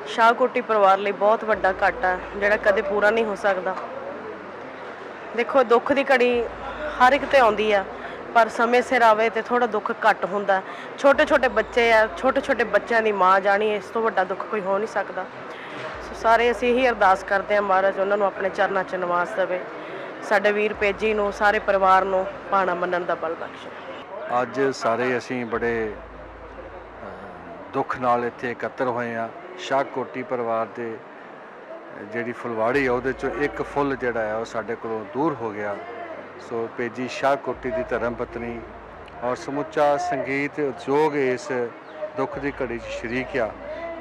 ਸ਼ਾਹਕੋਟੀ ਪਰਿਵਾਰ ਲਈ ਬਹੁਤ ਵੱਡਾ ਘਾਟਾ ਹੈ, ਜਿਹੜਾ ਕਦੇ ਪੂਰਾ ਨਹੀਂ ਹੋ ਸਕਦਾ। ਦੇਖੋ ਦੁੱਖ ਦੀ ਘੜੀ ਹਰ ਇੱਕ ਤੇ ਆਉਂਦੀ ਆ ਪਰ ਸਮੇਂ ਸਿਰ ਆਵੇ ਤੇ ਥੋੜਾ ਦੁੱਖ ਘੱਟ ਹੁੰਦਾ। ਛੋਟੇ ਛੋਟੇ ਬੱਚੇ ਆ ਛੋਟੇ ਛੋਟੇ ਬੱਚਿਆਂ ਦੀ ਮਾਂ ਜਾਣੀ ਇਸ ਤੋਂ ਵੱਡਾ ਦੁੱਖ ਕੋਈ ਹੋ ਨਹੀਂ ਸਕਦਾ। ਸੋ ਸਾਰੇ ਅਸੀਂ ਇਹੀ ਅਰਦਾਸ ਕਰਦੇ ਹਾਂ ਮਹਾਰਾਜ ਉਹਨਾਂ ਨੂੰ ਆਪਣੇ ਚਰਨਾਂ 'ਚ ਨਿਵਾਸ ਦੇਵੇ। ਸਾਡੇ ਵੀਰ ਪੇਜੀ ਨੂੰ ਸਾਰੇ ਪਰਿਵਾਰ ਨੂੰ ਪਾਣਾ ਮੰਨਣ ਦਾ ਬਲ ਬਖਸ਼ੇ। ਅੱਜ ਸਾਰੇ ਅਸੀਂ ਬੜੇ ਅ, ਦੁੱਖ ਨਾਲ ਇੱਥੇ ਇਕੱਤਰ ਹੋਏ ਆ। ਸ਼ਾਹ ਕੋਟੀ ਪਰਿਵਾਰ ਦੇ ਜਿਹੜੀ ਫੁਲਵਾੜੀ ਆ, ਉਹਦੇ ਚੋਂ ਇੱਕ ਫੁੱਲ ਜਿਹੜਾ ਆ, ਉਹ ਸਾਡੇ ਕੋਲੋਂ ਦੂਰ ਹੋ ਗਿਆ। ਸੋ ਪੇਜੀ ਸ਼ਾਹਕੋਟੀ ਦੀ ਧਰਮ ਪਤਨੀ ਔਰ ਸਮੁੱਚਾ ਸੰਗੀਤ ਉਦਯੋਗ ਇਸ ਦੁੱਖ ਦੀ ਘੜੀ 'ਚ ਸ਼ਰੀਕ ਆ,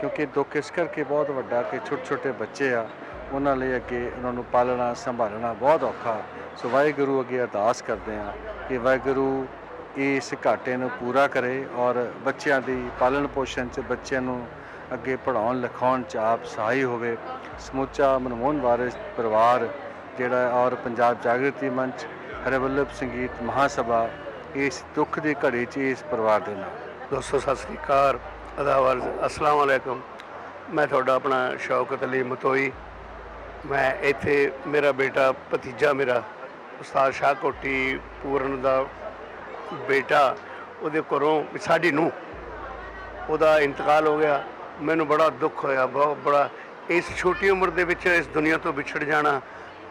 ਕਿਉਂਕਿ ਦੁੱਖ ਇਸ ਕਰਕੇ ਬਹੁਤ ਵੱਡਾ ਕਿ ਛੋਟੇ ਛੋਟੇ ਬੱਚੇ ਆ, ਉਹਨਾਂ ਲਈ ਅੱਗੇ ਉਹਨਾਂ ਨੂੰ ਪਾਲਣਾ, ਸੰਭਾਲਣਾ ਬਹੁਤ ਔਖਾ। ਸੋ ਵਾਹਿਗੁਰੂ ਅੱਗੇ ਅਰਦਾਸ ਕਰਦੇ ਆ ਕਿ ਵਾਹਿਗੁਰੂ ਇਸ ਘਾਟੇ ਨੂੰ ਪੂਰਾ ਕਰੇ ਔਰ ਬੱਚਿਆਂ ਦੀ ਪਾਲਣ ਪੋਸ਼ਣ 'ਚ ਬੱਚਿਆਂ ਨੂੰ ਅੱਗੇ ਪੜ੍ਹਾਉਣ, ਲਿਖਾਉਣ 'ਚ ਆਪ ਸਹਾਈ ਹੋਵੇ, ਸਮੁੱਚਾ ਮਨਮੋਹਨ ਵਾਰਿਸ ਪਰਿਵਾਰ ਜਿਹੜਾ ਔਰ ਪੰਜਾਬ ਜਾਗਰਤੀ ਮੰਚ, ਹਰਿਵੱਲਭ ਸੰਗੀਤ ਮਹਾਸਭਾ, ਇਸ ਦੁੱਖ ਦੀ ਘੜੀ 'ਚ ਇਸ ਪਰਿਵਾਰ ਦੇ ਨਾਲ। ਦੋਸਤੋ, ਸਤਿ ਸ੍ਰੀ ਅਕਾਲ ਅਦਾਵਰ ਅਸਲਾਮ ਵਾਲੇਕਮ ਮੈਂ ਤੁਹਾਡਾ ਆਪਣਾ ਸ਼ੌਕਤ ਅਲੀ ਮਤੋਈ। ਮੈਂ ਇੱਥੇ ਮੇਰਾ ਬੇਟਾ ਭਤੀਜਾ ਮੇਰਾ, ਉਸਤਾਦ ਸ਼ਾਹ ਕੋਟੀ ਪੂਰਨ ਦਾ ਬੇਟਾ, ਉਹਦੇ ਘਰੋਂ ਸਾਡੀ ਨੂੰ ਉਹਦਾ ਇੰਤਕਾਲ ਹੋ ਗਿਆ। ਮੈਨੂੰ ਬੜਾ ਦੁੱਖ ਹੋਇਆ, ਬਹੁਤ ਬੜਾ। ਇਸ ਛੋਟੀ ਉਮਰ ਦੇ ਵਿੱਚ ਇਸ ਦੁਨੀਆ ਤੋਂ ਵਿਛੜ ਜਾਣਾ,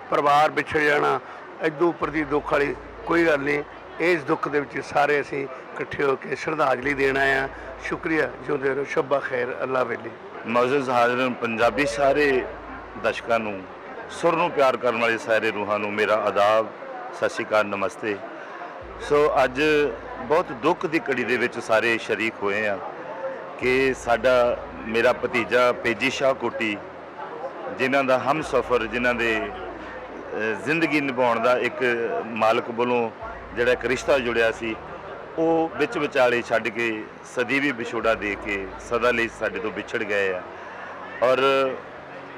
ਪਰਿਵਾਰ ਵਿਛੜ ਜਾਣਾ ਐਦੋਂ ਉੱਪਰ ਦੀ ਦੁੱਖ ਵਾਲੀ ਕੋਈ ਗੱਲ ਨਹੀਂ। ਇਸ ਦੁੱਖ ਦੇ ਵਿੱਚ ਸਾਰੇ ਅਸੀਂ ਇਕੱਠੇ ਹੋ ਕੇ ਸ਼ਰਧਾਂਜਲੀ ਦੇਣ ਆਏ ਹਾਂ। ਸ਼ੁਕਰੀਆ, ਜਿਉਂਦੇ ਰਹੋ, ਸ਼ਬਾ ਖੈਰ, ਅੱਲਾ ਵੇਲੀ। ਮੌਜੂਦ ਹਾਜ਼ਰਨ ਪੰਜਾਬੀ ਸਾਰੇ ਦਰਸ਼ਕਾਂ ਨੂੰ, ਸੁਰ ਨੂੰ ਪਿਆਰ ਕਰਨ ਵਾਲੇ ਸਾਰੇ ਰੂਹਾਂ ਨੂੰ ਮੇਰਾ ਆਦਾਬ, ਸਤਿ ਸ਼੍ਰੀ ਅਕਾਲ, ਨਮਸਤੇ। ਸੋ ਅੱਜ ਬਹੁਤ ਦੁੱਖ ਦੀ ਘੜੀ ਦੇ ਵਿੱਚ ਸਾਰੇ ਸ਼ਰੀਕ ਹੋਏ ਆ ਕਿ ਸਾਡਾ, ਮੇਰਾ ਭਤੀਜਾ ਪੇਜੀ ਸ਼ਾਹ ਕੋਟੀ, ਜਿਨ੍ਹਾਂ ਦਾ ਹਮ ਸਫਰ, ਜਿਨ੍ਹਾਂ ਦੇ ਜ਼ਿੰਦਗੀ ਨਿਭਾਉਣ ਦਾ ਇੱਕ ਮਾਲਕ ਵੱਲੋਂ ਜਿਹੜਾ ਇੱਕ ਰਿਸ਼ਤਾ ਜੁੜਿਆ ਸੀ, ਉਹ ਵਿੱਚ ਵਿਚਾਲੇ ਛੱਡ ਕੇ ਸਦੀ ਵੀ ਵਿਛੋੜਾ ਦੇ ਕੇ ਸਦਾ ਲਈ ਸਾਡੇ ਤੋਂ ਵਿਛੜ ਗਏ ਆ। ਔਰ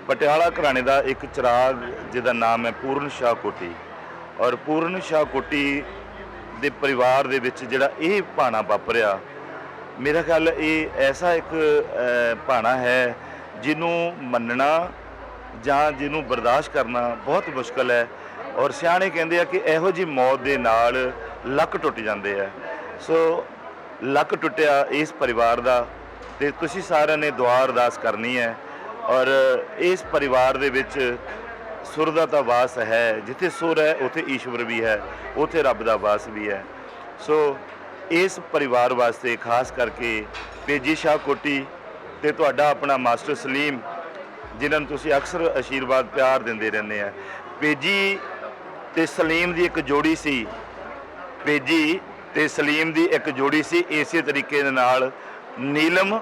ਪਟਿਆਲਾ ਘਰਾਣੇ ਦਾ ਇੱਕ ਚਿਰਾਗ, ਜਿਹਦਾ ਨਾਮ ਹੈ ਪੂਰਨ ਸ਼ਾਹ ਕੋਟੀ। ਔਰ ਪੂਰਨ ਸ਼ਾਹ ਕੋਟੀ ਦੇ ਪਰਿਵਾਰ ਦੇ ਵਿੱਚ ਜਿਹੜਾ ਇਹ ਭਾਣਾ ਵਾਪਰਿਆ ਮੇਰਾ ਖਿਆਲ ਇਹ ਐਸਾ ਇੱਕ ਭਾਣਾ ਹੈ ਜਿਹਨੂੰ ਮੰਨਣਾ ਜਾਂ ਜਿਹਨੂੰ ਬਰਦਾਸ਼ਤ ਕਰਨਾ ਬਹੁਤ ਮੁਸ਼ਕਲ ਹੈ ਔਰ ਸਿਆਣੇ ਕਹਿੰਦੇ ਆ ਕਿ ਇਹੋ ਜੀ ਮੌਤ ਦੇ ਨਾਲ ਲੱਕ ਟੁੱਟ ਜਾਂਦੇ ਆ। ਸੋ ਲੱਕ ਟੁੱਟਿਆ ਇਸ ਪਰਿਵਾਰ ਦਾ ਤੇ ਤੁਸੀਂ ਸਾਰਿਆਂ ਨੇ ਦੁਆ ਅਰਦਾਸ ਕਰਨੀ ਹੈ ਔਰ ਇਸ ਪਰਿਵਾਰ ਦੇ ਵਿੱਚ ਸੁਰ ਦਾ ਤਾਂ ਵਾਸ ਹੈ, ਜਿੱਥੇ ਸੁਰ ਹੈ, ਉੱਥੇ ਈਸ਼ਵਰ ਵੀ ਹੈ, ਉੱਥੇ ਰੱਬ ਦਾ ਵਾਸ ਵੀ ਹੈ। ਸੋ ਇਸ ਪਰਿਵਾਰ ਵਾਸਤੇ ਖਾਸ ਕਰਕੇ ਪੇਜੀ ਸ਼ਾਹ ਕੋਟੀ ਤੇ ਤੁਹਾਡਾ ਆਪਣਾ ਮਾਸਟਰ ਸਲੀਮ, ਜਿਨ੍ਹਾਂ ਨੂੰ ਤੁਸੀਂ ਅਕਸਰ ਆਸ਼ੀਰਵਾਦ ਪਿਆਰ ਦਿੰਦੇ ਰਹਿੰਦੇ ਆ। ਪੇਜੀ ਤੇ ਸਲੀਮ ਦੀ ਇੱਕ ਜੋੜੀ ਸੀ। ਪੇਜੀ ਤੇ ਸਲੀਮ ਦੀ ਇੱਕ ਜੋੜੀ ਸੀ, ਇਸੇ ਤਰੀਕੇ ਦੇ ਨਾਲ ਨੀਲਮ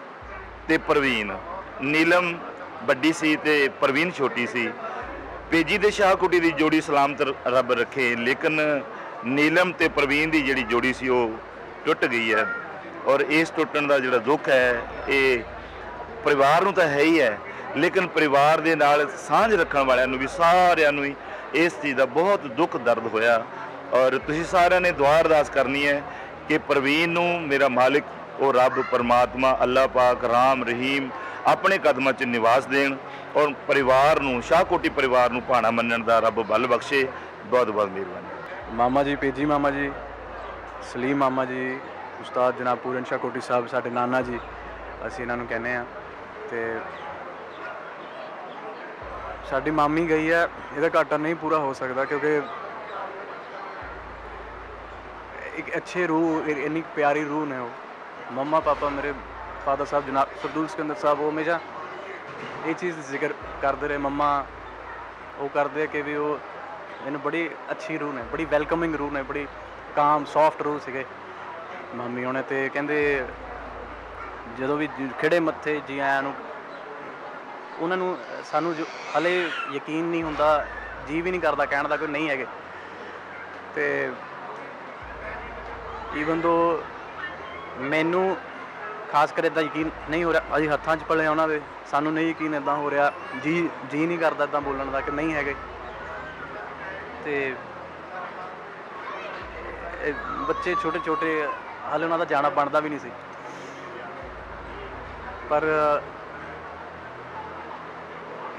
ਤੇ ਪ੍ਰਵੀਨ। ਨੀਲਮ ਵੱਡੀ ਸੀ ਤੇ ਪ੍ਰਵੀਨ ਛੋਟੀ ਸੀ। ਪੇਜੀ ਤੇ ਸ਼ਾਹਕੁਟੀ ਦੀ ਜੋੜੀ ਸਲਾਮਤ ਰ- ਰੱਬ ਰੱਖੇ, ਲੇਕਿਨ ਨੀਲਮ ਤੇ ਪ੍ਰਵੀਨ ਦੀ ਜਿਹੜੀ ਜੋੜੀ ਸੀ, ਉਹ ਟੁੱਟ ਗਈ ਹੈ ਔਰ ਇਸ ਟੁੱਟਣ ਦਾ ਜਿਹੜਾ ਦੁੱਖ ਹੈ, ਇਹ ਪਰਿਵਾਰ ਨੂੰ ਤਾਂ ਹੈ ਹੀ ਹੈ, ਲੇਕਿਨ ਪਰਿਵਾਰ ਦੇ ਨਾਲ ਸਾਂਝ ਰੱਖਣ ਵਾਲਿਆਂ ਨੂੰ ਵੀ ਸਾਰਿਆਂ ਨੂੰ ਹੀ ਇਸ ਚੀਜ਼ ਦਾ ਬਹੁਤ ਦੁੱਖ ਦਰਦ ਹੋਇਆ। ਔਰ ਤੁਸੀਂ ਸਾਰਿਆਂ ਨੇ ਦੁਆ ਅਰਦਾਸ ਕਰਨੀ ਹੈ ਕਿ ਪ੍ਰਵੀਨ ਨੂੰ ਮੇਰਾ ਮਾਲਿਕ, ਉਹ ਰੱਬ, ਪਰਮਾਤਮਾ, ਅੱਲਾਹ ਪਾਕ, ਰਾਮ, ਰਹੀਮ ਆਪਣੇ ਕਦਮਾਂ 'ਚ ਨਿਵਾਸ ਦੇਣ ਔਰ ਪਰਿਵਾਰ ਨੂੰ, ਸ਼ਾਹਕੋਟੀ ਪਰਿਵਾਰ ਨੂੰ ਭਾਣਾ ਮੰਨਣ ਦਾ ਰੱਬ ਬਲ ਬਖਸ਼ੇ। ਬਹੁਤ ਬਹੁਤ ਮਿਹਰਬਾਨੀ। ਮਾਮਾ ਜੀ, ਪੇਜੀ ਮਾਮਾ ਜੀ ਸਲੀਮ ਮਾਮਾ ਜੀ, ਉਸਤਾਦ ਜਨਾਬ ਪੂਰਨ ਸ਼ਾਹ ਕੋਟੀ ਸਾਹਿਬ, ਸਾਡੇ ਨਾਨਾ ਜੀ, ਅਸੀਂ ਇਹਨਾਂ ਨੂੰ ਕਹਿੰਦੇ ਆ ਤੇ ਸਾਡੀ ਮਾਮੀ ਗਈ ਹੈ, ਇਹਦਾ ਘਾਟਾ ਨਹੀਂ ਪੂਰਾ ਹੋ ਸਕਦਾ ਕਿਉਂਕਿ ਇੱਕ ਅੱਛੇ ਰੂਹ ਇੰਨੀ ਪਿਆਰੀ ਰੂਹ ਨੇ ਉਹ। ਮੰਮਾ ਪਾਪਾ ਮੇਰੇ ਫਾਦਰ ਸਾਹਿਬ, ਜਨਾਬ ਸਰਦੂਲ ਸਿਕੰਦਰ ਸਾਹਿਬ, ਉਹ ਹਮੇਸ਼ਾ ਇਹ ਚੀਜ਼ ਦੀ ਜ਼ਿਕਰ ਕਰਦੇ ਰਹੇ, ਮੰਮਾ ਉਹ ਕਰਦੇ ਕਿ ਵੀ ਉਹ ਮੈਨੂੰ ਬੜੀ ਅੱਛੀ ਰੂਹ ਨੇ, ਬੜੀ ਵੈਲਕਮਿੰਗ ਰੂਹ ਨੇ, ਬੜੀ ਕਾਮ ਸੌਫਟ ਰੂਹ ਸੀਗੇ ਮੰਮੀ ਉਹਨੇ ਤੇ ਕਹਿੰਦੇ ਜਦੋਂ ਵੀ ਜ- ਖਿੜੇ ਮੱਥੇ ਜੀ ਆਇਆਂ ਨੂੰ, ਉਹਨਾਂ ਨੂੰ, ਸਾਨੂੰ ਜੋ, ਹਲੇ ਯਕੀਨ ਨਹੀਂ ਹੁੰਦਾ, ਜੀ ਵੀ ਨਹੀਂ ਕਰਦਾ ਕਹਿਣ ਦਾ ਕੋਈ ਨਹੀਂ ਹੈਗੇ। ਤੇ ਈਵਨ ਦੋ ਮੈਨੂੰ ਖਾਸ ਕਰ ਇਦਾਂ ਯਕੀਨ ਨਹੀਂ ਹੋ ਰਿਹਾ, ਅਸੀਂ ਹੱਥਾਂ 'ਚ ਪਲੇ ਆ ਉਹਨਾਂ ਦੇ, ਸਾਨੂੰ ਨਹੀਂ ਯਕੀਨ ਇਦਾਂ ਹੋ ਰਿਹਾ, ਜੀ ਜੀ ਨਹੀਂ ਕਰਦਾ ਇਦਾਂ ਬੋਲਣ ਦਾ ਕਿ ਨਹੀਂ ਹੈਗੇ। ਤੇ ਇਹ ਬੱਚੇ ਛੋਟੇ ਛੋਟੇ, ਹਾਲੇ ਉਹਨਾਂ ਦਾ ਜਾਣਾ ਬਣਦਾ ਵੀ ਨਹੀਂ ਸੀ। ਪਰ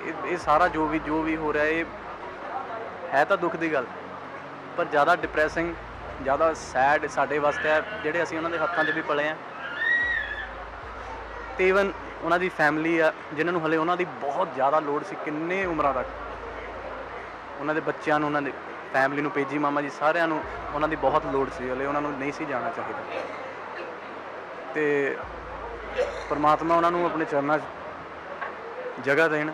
ਇਹ ਇਹ ਸਾਰਾ ਜੋ ਵੀ ਜੋ ਵੀ ਹੋ ਰਿਹਾ ਇਹ ਹੈ ਤਾਂ ਦੁੱਖ ਦੀ ਗੱਲ, ਪਰ ਜ਼ਿਆਦਾ ਡਿਪਰੈਸਿੰਗ ਜ਼ਿਆਦਾ ਸੈਡ ਸਾਡੇ ਵਾਸਤੇ ਹੈ, ਜਿਹੜੇ ਅਸੀਂ ਉਹਨਾਂ ਦੇ ਹੱਥਾਂ 'ਚ ਵੀ ਪਲੇ ਆ ਤੇ ਇਵਨ ਉਹਨਾਂ ਦੀ ਫੈਮਿਲੀ ਆ, ਜਿਨ੍ਹਾਂ ਨੂੰ ਹਲੇ ਉਹਨਾਂ ਦੀ ਬਹੁਤ ਜ਼ਿਆਦਾ ਲੋੜ ਸੀ, ਕਿੰਨੇ ਉਮਰਾਂ ਤੱਕ। ਉਹਨਾਂ ਦੇ ਬੱਚਿਆਂ ਨੂੰ, ਉਹਨਾਂ ਦੇ ਫੈਮਿਲੀ ਨੂੰ, ਪੇਜੀ ਮਾਮਾ ਜੀ ਸਾਰਿਆਂ ਨੂੰ ਉਹਨਾਂ ਦੀ ਬਹੁਤ ਲੋੜ ਸੀ, ਹਲੇ ਉਹਨਾਂ ਨੂੰ ਨਹੀਂ ਸੀ ਜਾਣਾ ਚਾਹੀਦਾ। ਤੇ ਪਰਮਾਤਮਾ ਉਹਨਾਂ ਨੂੰ ਆਪਣੇ ਚਰਨਾਂ 'ਚ ਜਗ੍ਹਾ ਦੇਣ।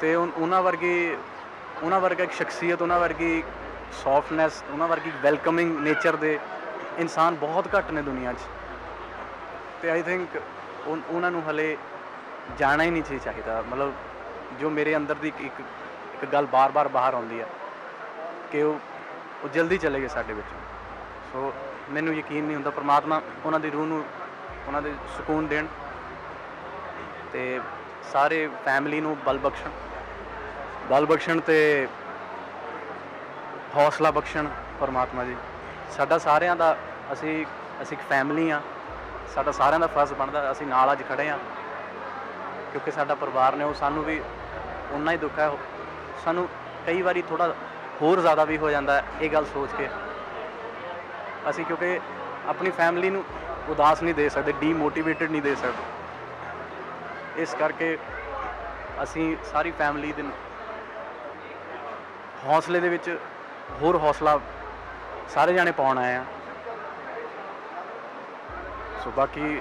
ਤੇ ਉਹਨਾਂ ਵਰਗੀ, ਉਹਨਾਂ ਵਰਗਾ ਇੱਕ ਸ਼ਖਸੀਅਤ, ਉਹਨਾਂ ਵਰਗੀ ਸੌਫਟਨੈਸ ਉਹਨਾਂ ਵਰਗੀ ਵੈਲਕਮਿੰਗ ਨੇਚਰ ਦੇ ਇਨਸਾਨ ਬਹੁਤ ਘੱਟ ਨੇ ਦੁਨੀਆ 'ਚ। ਤੇ ਆਈ ਥਿੰਕ ਉਨ- ਉਹਨਾਂ ਨੂੰ ਹਲੇ ਜਾਣਾ ਹੀ ਨਹੀਂ ਸੀ ਚਾਹੀਦਾ। ਮਤਲਬ ਜੋ ਮੇਰੇ ਅੰਦਰ ਦੀ ਇੱਕ ਇੱਕ ਗੱਲ ਬਾਰ-ਬਾਰ ਬਾਹਰ ਆਉਂਦੀ ਹੈ ਕਿ ਉਹ ਉਹ ਜਲਦੀ ਚਲੇ ਗਏ ਸਾਡੇ ਵਿੱਚੋਂ। ਸੋ ਮੈਨੂੰ ਯਕੀਨ ਨਹੀਂ ਹੁੰਦਾ ਪ੍ਰਮਾਤਮਾ ਉਹਨਾਂ ਦੀ ਰੂਹ ਨੂੰ ਉਹਨਾਂ ਦੇ ਸਕੂਨ ਦੇਣ ਤੇ ਸਾਰੇ ਫੈਮਿਲੀ ਨੂੰ ਬਲ ਬਖਸ਼ਣ। ਬਲ ਬਖਸ਼ਣ ਤੇ ਹੌਸਲਾ ਬਖਸ਼ਣ ਪਰਮਾਤਮਾ ਜੀ। ਸਾਡਾ ਸਾਰਿਆਂ ਦਾ ਅਸੀਂ ਅਸੀਂ ਇੱਕ ਫੈਮਿਲੀ ਆ। ਸਾਡਾ ਸਾਰਿਆਂ ਦਾ ਫਰਜ਼ ਬਣਦਾ ਅਸੀਂ ਨਾਲ ਅੱਜ ਖੜੇ ਆ। ਕਿਉਂਕਿ ਸਾਡਾ ਪਰਿਵਾਰ ਨੇ ਉਹ ਸਾਨੂੰ ਵੀ ਉਨਾ ਹੀ ਦੁੱਖ ਹੈ ਸਾਨੂੰ ਕਈ ਵਾਰੀ ਥੋੜਾ ਹੋਰ ਜ਼ਿਆਦਾ ਵੀ ਹੋ ਜਾਂਦਾ ਇਹ ਗੱਲ ਸੋਚ ਕੇ। ਅਸੀਂ ਕਿਉਂਕਿ ਆਪਣੀ ਫੈਮਿਲੀ ਨੂੰ ਉਦਾਸ ਨਹੀਂ ਦੇ ਸਕਦੇ ਡੀਮੋਟੀਵੇਟਡ ਨਹੀਂ ਦੇ ਸਕਦੇ। ਇਸ ਕਰਕੇ ਅਸੀਂ ਸਾਰੀ ਫੈਮਿਲੀ ਦੇ ਹੌਸਲੇ ਦੇ ਵਿੱਚ ਹੋਰ ਹੌਸਲਾ ਸਾਰੇ ਜਾਣੇ ਪਾਉਣ ਆਏ ਆ ਸੋ ਬਾਕੀ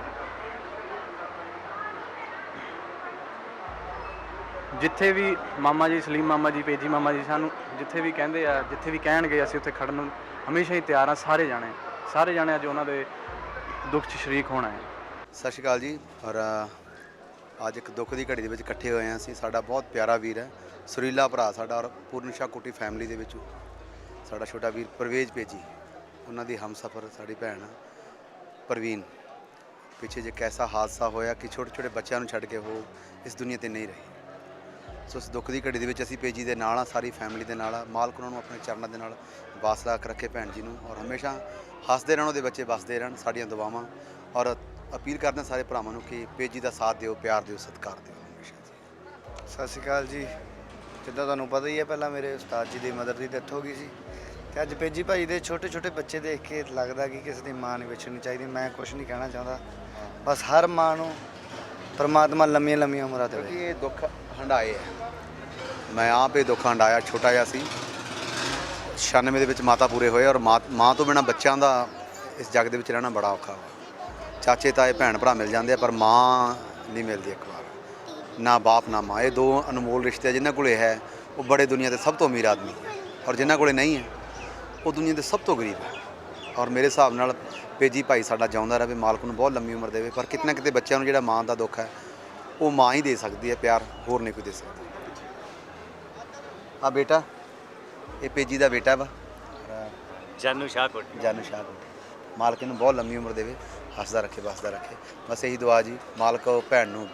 ਜਿੱਥੇ ਵੀ ਮਾਮਾ ਜੀ, ਸਲੀਮ ਮਾਮਾ ਜੀ, ਪੇਜੀ ਮਾਮਾ ਜੀ ਸਾਨੂੰ ਜਿੱਥੇ ਵੀ ਕਹਿੰਦੇ ਆ, ਜਿੱਥੇ ਵੀ ਕਹਿਣਗੇ ਅਸੀਂ ਉੱਥੇ ਖੜਨ ਨੂੰ ਹਮੇਸ਼ਾ ਹੀ ਤਿਆਰ ਆ, ਸਾਰੇ ਜਾਣੇ। ਸਾਰੇ ਜਾਣੇ ਅੱਜ ਉਹਨਾਂ ਦੇ ਦੁੱਖ 'ਚ ਸ਼ਰੀਕ ਹੋਣਾ ਹੈ। ਸਤਿ ਸ਼੍ਰੀ ਅਕਾਲ ਜੀ, ਔਰ ਅੱਜ ਇੱਕ ਦੁੱਖ ਦੀ ਘੜੀ ਦੇ ਵਿੱਚ ਇਕੱਠੇ ਹੋਏ ਹਾਂ ਅਸੀਂ। ਸਾਡਾ ਬਹੁਤ ਪਿਆਰਾ ਵੀਰ ਹੈ, ਸੁਰੀਲਾ ਭਰਾ ਸਾਡਾ, ਔਰ ਪੂਰਨ ਸ਼ਾਹ ਕੋਟੀ ਫੈਮਿਲੀ ਦੇ ਵਿੱਚੋਂ। ਸਾਡਾ ਛੋਟਾ ਵੀਰ ਪਰਵੇਜ ਪੇਜੀ, ਉਹਨਾਂ ਦੀ ਹਮਸਫਰ ਸਾਡੀ ਭੈਣ ਪ੍ਰਵੀਨ। ਪਿੱਛੇ ਜੇ ਕੈਸਾ ਹਾਦਸਾ ਹੋਇਆ ਕਿ ਛੋਟੇ ਛੋਟੇ ਬੱਚਿਆਂ ਨੂੰ ਛੱਡ ਕੇ ਉਹ ਇਸ ਦੁਨੀਆ ਤੇ ਨਹੀਂ ਰਹੇ। ਸੋ ਇਸ ਦੁੱਖ ਦੀ ਘੜੀ ਦੇ ਵਿੱਚ ਅਸੀਂ ਪੇਜੀ ਦੇ ਨਾਲ ਆ ਸਾਰੀ ਫੈਮਿਲੀ ਦੇ ਨਾਲ ਆ। ਮਾਲਕ ਉਹਨਾਂ ਨੂੰ ਆਪਣੇ ਚਰਨਾਂ ਦੇ ਨਾਲ ਵਾਸ ਰੱਖ ਰੱਖੇ ਭੈਣ ਜੀ ਨੂੰ ਔਰ ਹਮੇਸ਼ਾ ਹੱਸਦੇ ਰਹਿਣ ਉਹਦੇ ਬੱਚੇ ਵਸਦੇ ਰਹਿਣ ਸਾਡੀਆਂ ਦੁਆਵਾਂ। ਔਰ ਅਪੀਲ ਕਰਦੇ ਹਾਂ ਸਾਰੇ ਭਰਾਵਾਂ ਨੂੰ ਕਿ ਪੇਜੀ ਦਾ ਸਾਥ ਦਿਓ ਪਿਆਰ ਦਿਓ ਸਤਿਕਾਰ ਦਿਓ ਹਮੇਸ਼ਾ ਸਤਿ ਸ਼੍ਰੀ ਅਕਾਲ ਜੀ। ਜਿੱਦਾਂ ਤੁਹਾਨੂੰ ਪਤਾ ਹੀ ਹੈ ਪਹਿਲਾਂ ਮੇਰੇ ਉਸਤਾਦ ਜੀ ਦੀ ਮਦਰ ਦੀ ਡੈਥ ਹੋ ਗਈ ਸੀ। ਤੇ ਅੱਜ ਪੇਜੀ ਭਾਈ ਦੇ ਛੋਟੇ ਛੋਟੇ ਬੱਚੇ ਦੇਖ ਕੇ ਲੱਗਦਾ ਕਿ ਕਿਸੇ ਦੀ ਮਾਂ ਨਹੀਂ ਵਿਛੜਨੀ ਚਾਹੀਦੀ। ਮੈਂ ਕੁਝ ਨਹੀਂ ਕਹਿਣਾ ਚਾਹੁੰਦਾ। ਬਸ ਹਰ ਮਾਂ ਨੂੰ ਪਰਮਾਤਮਾ ਲੰਮੀਆਂ ਲੰਮੀਆਂ ਉਮਰਾਂ ਦੇਵੇ। ਕਿਉਂਕਿ ਇਹ ਦੁੱਖ ਹੰਡਾਏ ਹੈ। ਮੈਂ ਆਪ ਇਹ ਦੁੱਖ ਹੰਡਾਇਆ, ਛੋਟਾ ਜਿਹਾ ਸੀ। 96 ਦੇ ਵਿੱਚ ਮਾਤਾ ਪੂਰੇ ਹੋਏ ਔਰ ਮਾਂ ਮਾਂ ਤੋਂ ਬਿਨਾ ਬੱਚਿਆਂ ਦਾ ਇਸ ਜੱਗ ਦੇ ਵਿੱਚ ਰਹਿਣਾ ਬੜਾ ਔਖਾ ਵਾ। ਚਾਚੇ, ਤਾਏ, ਭੈਣ, ਭਰਾ ਮਿਲ ਜਾਂਦੇ ਆ, ਪਰ ਮਾਂ ਨਹੀਂ ਮਿਲਦੀ ਇੱਕ ਵਾਰ। ਨਾ ਬਾਪ, ਨਾ ਮਾਂ। ਇਹ ਦੋ ਅਨਮੋਲ ਰਿਸ਼ਤੇ ਜਿਨ੍ਹਾਂ ਕੋਲੇ ਹੈ, ਉਹ ਬੜੇ ਦੁਨੀਆ ਦੇ ਸਭ ਤੋਂ ਅਮੀਰ ਆਦਮੀ ਔਰ ਜਿਨ੍ਹਾਂ ਕੋਲੇ ਨਹੀਂ ਹੈ, ਉਹ ਦੁਨੀਆ ਦੇ ਸਭ ਤੋਂ ਗਰੀਬ ਹੈ। ਔਰ ਮੇਰੇ ਹਿਸਾਬ ਨਾਲ ਪੇਜੀ ਭਾਈ ਸਾਡਾ ਜਿਉਂਦਾ ਰਹੇ, ਮਾਲਕ ਨੂੰ ਬਹੁਤ ਲੰਮੀ ਉਮਰ ਦੇਵੇ, ਪਰ ਕਿਤਨਾ ਕਿਤੇ ਬੱਚਿਆਂ ਨੂੰ ਜਿਹੜਾ ਮਾਂ ਦਾ ਦੁੱਖ ਹੈ, ਉਹ ਮਾਂ ਹੀ ਦੇ ਸਕਦੀ ਹੈ, ਪਿਆਰ ਹੋਰ ਨਹੀਂ ਕੋਈ ਦੇ ਸਕਦਾ। ਆ ਬੇਟਾ ਇਹ ਪੇਜੀ ਦਾ ਬੇਟਾ ਵਾ। ਜਾਨੂ ਸ਼ਾਹਕੋਟ ਜਾਨੂ ਸ਼ਾਹ ਕੋਲ ਮਾਲਕ ਨੂੰ ਬਹੁਤ ਲੰਮੀ ਉਮਰ ਦੇਵੇ ਹੱਸਦਾ ਰੱਖੇ ਵਸਦਾ ਰੱਖੇ। ਬਸ ਇਹੀ ਦੁਆ ਜੀ ਮਾਲਕ ਉਹ ਭੈਣ ਨੂੰ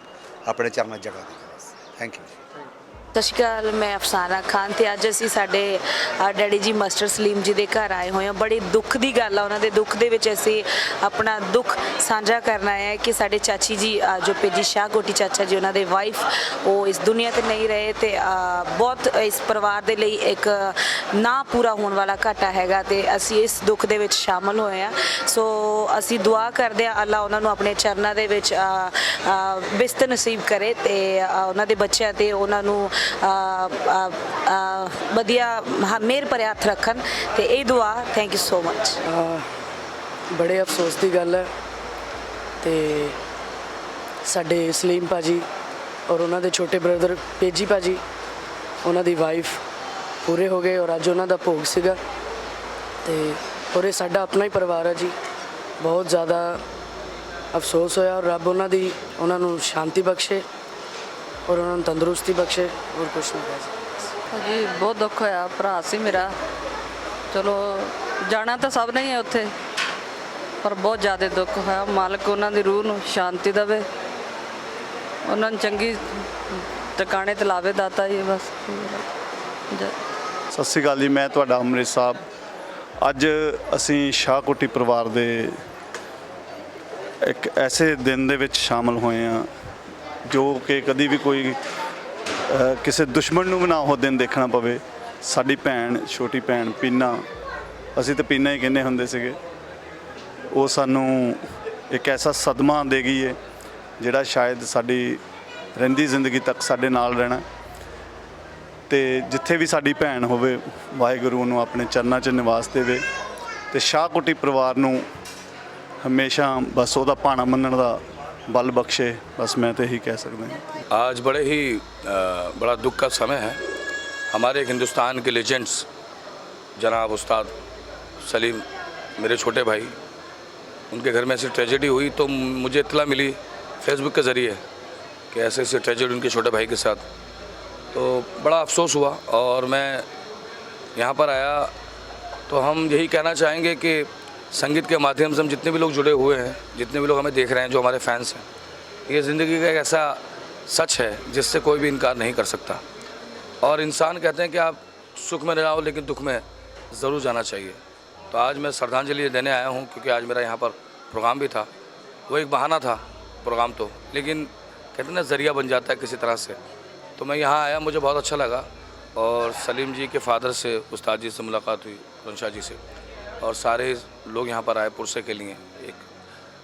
ਆਪਣੇ ਚਰਨਾਂ ਜਗ੍ਹਾ ਦੇ। ਬਸ ਥੈਂਕ ਯੂ ਸਤਿ ਸ਼੍ਰੀ ਅਕਾਲ ਮੈਂ ਅਫਸਾਨਾ ਖਾਨ ਤੇ ਅੱਜ ਅਸੀਂ ਸਾਡੇ ਡੈਡੀ ਜੀ ਮਾਸਟਰ ਸਲੀਮ ਜੀ ਦੇ ਘਰ ਆਏ ਹੋਏ ਹਾਂ। ਬੜੀ ਦੁੱਖ ਦੀ ਗੱਲ ਆ ਉਹਨਾਂ ਦੇ ਦੁੱਖ ਦੇ ਵਿੱਚ ਅਸੀਂ ਆਪਣਾ ਦੁੱਖ ਸਾਂਝਾ ਕਰਨਾ ਹੈ ਕਿ ਸਾਡੇ ਚਾਚੀ ਜੀ ਅ, ਜੋ ਪੇਜੀ ਸ਼ਾਹ ਕੋਟੀ ਚਾਚਾ ਜੀ ਉਹਨਾਂ ਦੇ ਵਾਈਫ ਉਹ ਇਸ ਦੁਨੀਆ ਤੇ ਨਹੀਂ ਰਹੇ ਤੇ ਬਹੁਤ ਇਸ ਪਰਿਵਾਰ ਦੇ ਲਈ ਇੱਕ ਨਾ ਪੂਰਾ ਹੋਣ ਵਾਲਾ ਘਾਟਾ ਹੈਗਾ ਤੇ ਅਸੀਂ ਇਸ ਦੁੱਖ ਦੇ ਵਿੱਚ ਸ਼ਾਮਲ ਹੋਏ ਆ ਸੋ ਅਸੀਂ ਦੁਆ ਕਰਦੇ ਆ ਅੱਲਾ ਉਹਨਾਂ ਨੂੰ ਆਪਣੇ ਚਰਨਾਂ ਦੇ ਵਿੱਚ ਅ, ਬਿਸਤ ਨਸੀਬ ਕਰੇ ਤੇ ਉਹਨਾਂ ਦੇ ਬੱਚਿਆਂ ਤੇ ਉਹਨਾਂ ਨੂੰ ਵਧੀਆ ਮਿਹਰ ਭਰਿਆ ਹੱਥ ਰੱਖਣ ਤੇ ਇਹ ਦੁਆ ਥੈਂਕ ਯੂ ਸੋ ਮਚ ਬੜੇ ਅਫਸੋਸ ਦੀ ਗੱਲ ਹੈ ਤੇ ਸਾਡੇ ਸਲੀਮ ਭਾਜੀ ਔਰ ਉਹਨਾਂ ਦੇ ਛੋਟੇ ਬ੍ਰਦਰ ਪੇਜੀ ਭਾਜੀ, ਉਹਨਾਂ ਦੀ ਵਾਈਫ ਪੂਰੇ ਹੋ ਗਏ ਔਰ ਅੱਜ ਉਹਨਾਂ ਦਾ ਭੋਗ ਸੀਗਾ ਤੇ ਔਰ ਇਹ ਸਾਡਾ ਆਪਣਾ ਹੀ ਪਰਿਵਾਰ ਹੈ ਜੀ। ਬਹੁਤ ਜ਼ਿਆਦਾ ਅਫਸੋਸ ਹੋਇਆ ਔਰ ਰੱਬ ਉਹਨਾਂ ਦੀ, ਉਹਨਾਂ ਨੂੰ ਸ਼ਾਂਤੀ ਬਖਸ਼ੇ। ਔਰ ਉਹਨਾਂ ਨੂੰ ਤੰਦਰੁਸਤੀ ਬਖਸ਼ੇ ਹੋਰ ਕੁਝ ਨਹੀਂ ਕਹਿ ਸਕਦੇ। ਜੀ ਬਹੁਤ ਦੁੱਖ ਹੋਇਆ ਭਰਾ ਸੀ ਮੇਰਾ। ਚਲੋ ਜਾਣਾ ਤਾਂ ਸਭ ਨੇ ਹੀ ਹੈ ਉੱਥੇ। ਪਰ ਬਹੁਤ ਜ਼ਿਆਦਾ ਦੁੱਖ ਹੋਇਆ। ਮਾਲਕ ਉਹਨਾਂ ਦੀ ਰੂਹ ਨੂੰ ਸ਼ਾਂਤੀ ਦੇਵੇ। ਉਹਨਾਂ ਨੂੰ ਚੰਗੀ ਟਿਕਾਣੇ ਤੇ ਲਾਵੇ ਦਾਤਾ ਜੀ ਬਸ। ਸਤਿ ਸ਼੍ਰੀ ਅਕਾਲ ਜੀ ਮੈਂ ਤੁਹਾਡਾ ਅੰਮ੍ਰਿਤ ਸਾਹਿਬ। ਅੱਜ ਅਸੀਂ ਸ਼ਾਹਕੋਟੀ ਪਰਿਵਾਰ ਦੇ ਇੱਕ ਐਸੇ ਦਿਨ ਦੇ ਵਿੱਚ ਸ਼ਾਮਲ ਹੋਏ ਆ ਜੋ ਕਿ ਕਦੀ ਵੀ ਕੋਈ ਅ, ਕਿਸੇ ਦੁਸ਼ਮਣ ਨੂੰ ਵੀ ਨਾ ਉਹ ਦਿਨ ਦੇਖਣਾ ਪਵੇ। ਸਾਡੀ ਭੈਣ ਛੋਟੀ ਭੈਣ ਪੀਨਾ ਅਸੀਂ ਤਾਂ ਪੀਨਾ ਹੀ ਕਹਿੰਦੇ ਹੁੰਦੇ ਸੀਗੇ। ਉਹ ਸਾਨੂੰ ਇੱਕ ਐਸਾ ਸਦਮਾ ਦੇ ਗਈ ਹੈ ਜਿਹੜਾ ਸ਼ਾਇਦ ਸਾਡੀ ਰਹਿੰਦੀ ਜ਼ਿੰਦਗੀ ਤੱਕ ਸਾਡੇ ਨਾਲ ਰਹਿਣਾ। ਤੇ ਜਿੱਥੇ ਵੀ ਸਾਡੀ ਭੈਣ ਹੋਵੇ ਵਾਹਿਗੁਰੂ ਨੂੰ ਆਪਣੇ ਚਰਨਾਂ 'ਚ ਨਿਵਾਸ ਦੇਵੇ ਤੇ ਸ਼ਾਹਕੋਟੀ ਪਰਿਵਾਰ ਨੂੰ ਹਮੇਸ਼ਾ ਬਸ ਉਹਦਾ ਭਾਣਾ ਮੰਨਣ ਦਾ बल बख्शे, बस मैं तो यही कह सकते हैं। आज बड़े ही बड़ा दुख का समय है। हमारे हिंदुस्तान के लेजेंड्स जनाब उस्ताद सलीम, मेरे छोटे भाई, उनके घर में ऐसी ट्रेजेडी हुई तो मुझे इतला मिली फेसबुक के ज़रिए कि ऐसे ऐसी ट्रेजेडी उनके छोटे भाई के साथ। तो बड़ा अफसोस हुआ और मैं यहाँ पर आया तो हम यही कहना चाहेंगे कि संगीत के माध्यम से हम जितने भी लोग जुड़े हुए हैं, जितने भी लोग हमें देख रहे हैं, जो हमारे फैंस हैं, ये ज़िंदगी का एक ऐसा सच है जिससे कोई भी इनकार नहीं कर सकता। और इंसान कहते हैं कि आप सुख में रहो लेकिन दुख में ज़रूर जाना चाहिए। तो आज मैं श्रद्धांजलि देने आया हूँ, क्योंकि आज मेरा यहाँ पर प्रोग्राम भी था। वो एक बहाना था प्रोग्राम तो लेकिन कहते हैं ना, ज़रिया बन जाता है किसी तरह से। तो मैं यहाँ आया, मुझे बहुत अच्छा लगा। और सलीम जी के फादर से, उस्ताद जी से मुलाकात हुई रंशा जी से। और सारे लोग यहाँ पर आए पुरसे के लिए एक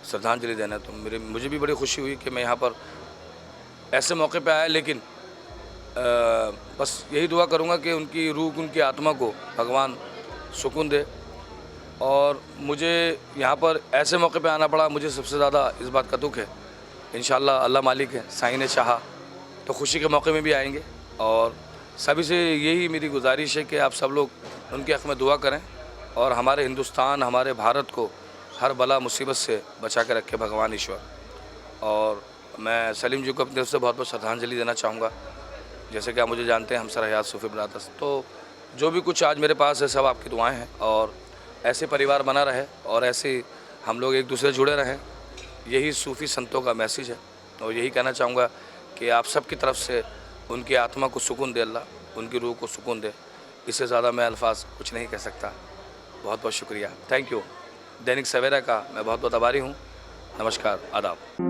श्रद्धांजलि देना। तो मेरे मुझे भी बड़ी खुशी हुई कि मैं यहाँ पर ऐसे मौके पे आया लेकिन अ, बस यही दुआ करूँगा कि उनकी रूह उनकी आत्मा को भगवान सुकून दे। और मुझे यहाँ पर ऐसे मौके पे आना पड़ा मुझे सबसे ज़्यादा इस बात का दुख है। इन अल्लाह मालिक है साईं ने तो खुशी के मौके में भी आएँगे। और सभी से यही मेरी गुजारिश है कि आप सब लोग उनके हक़ में दुआ करें। और हमारे हिंदुस्तान, हमारे भारत को हर बला मुसीबत से बचा के रखे भगवान ईश्वर। और मैं सलीम जी को अपनी तरफ़ से बहुत बहुत श्रद्धांजलि देना चाहूँगा। जैसे कि आप मुझे जानते हैं, हम सर हयात सूफ़ी ब्रादर्स। तो जो भी कुछ आज मेरे पास है, सब आपकी दुआएँ हैं। और ऐसे परिवार बना रहे और ऐसे हम लोग एक दूसरे जुड़े रहें, यही सूफ़ी संतों का मैसेज है। और यही कहना चाहूँगा कि आप सब की तरफ़ से उनकी आत्मा को सुकून दे अल्लाह, उनकी रूह को सुकून दे। इससे ज़्यादा मैं अल्फाज कुछ नहीं कह सकता। बहुत बहुत शुक्रिया थैंक यू दैनिक सवेरा का मैं बहुत बहुत आभारी हूँ नमस्कार आदाब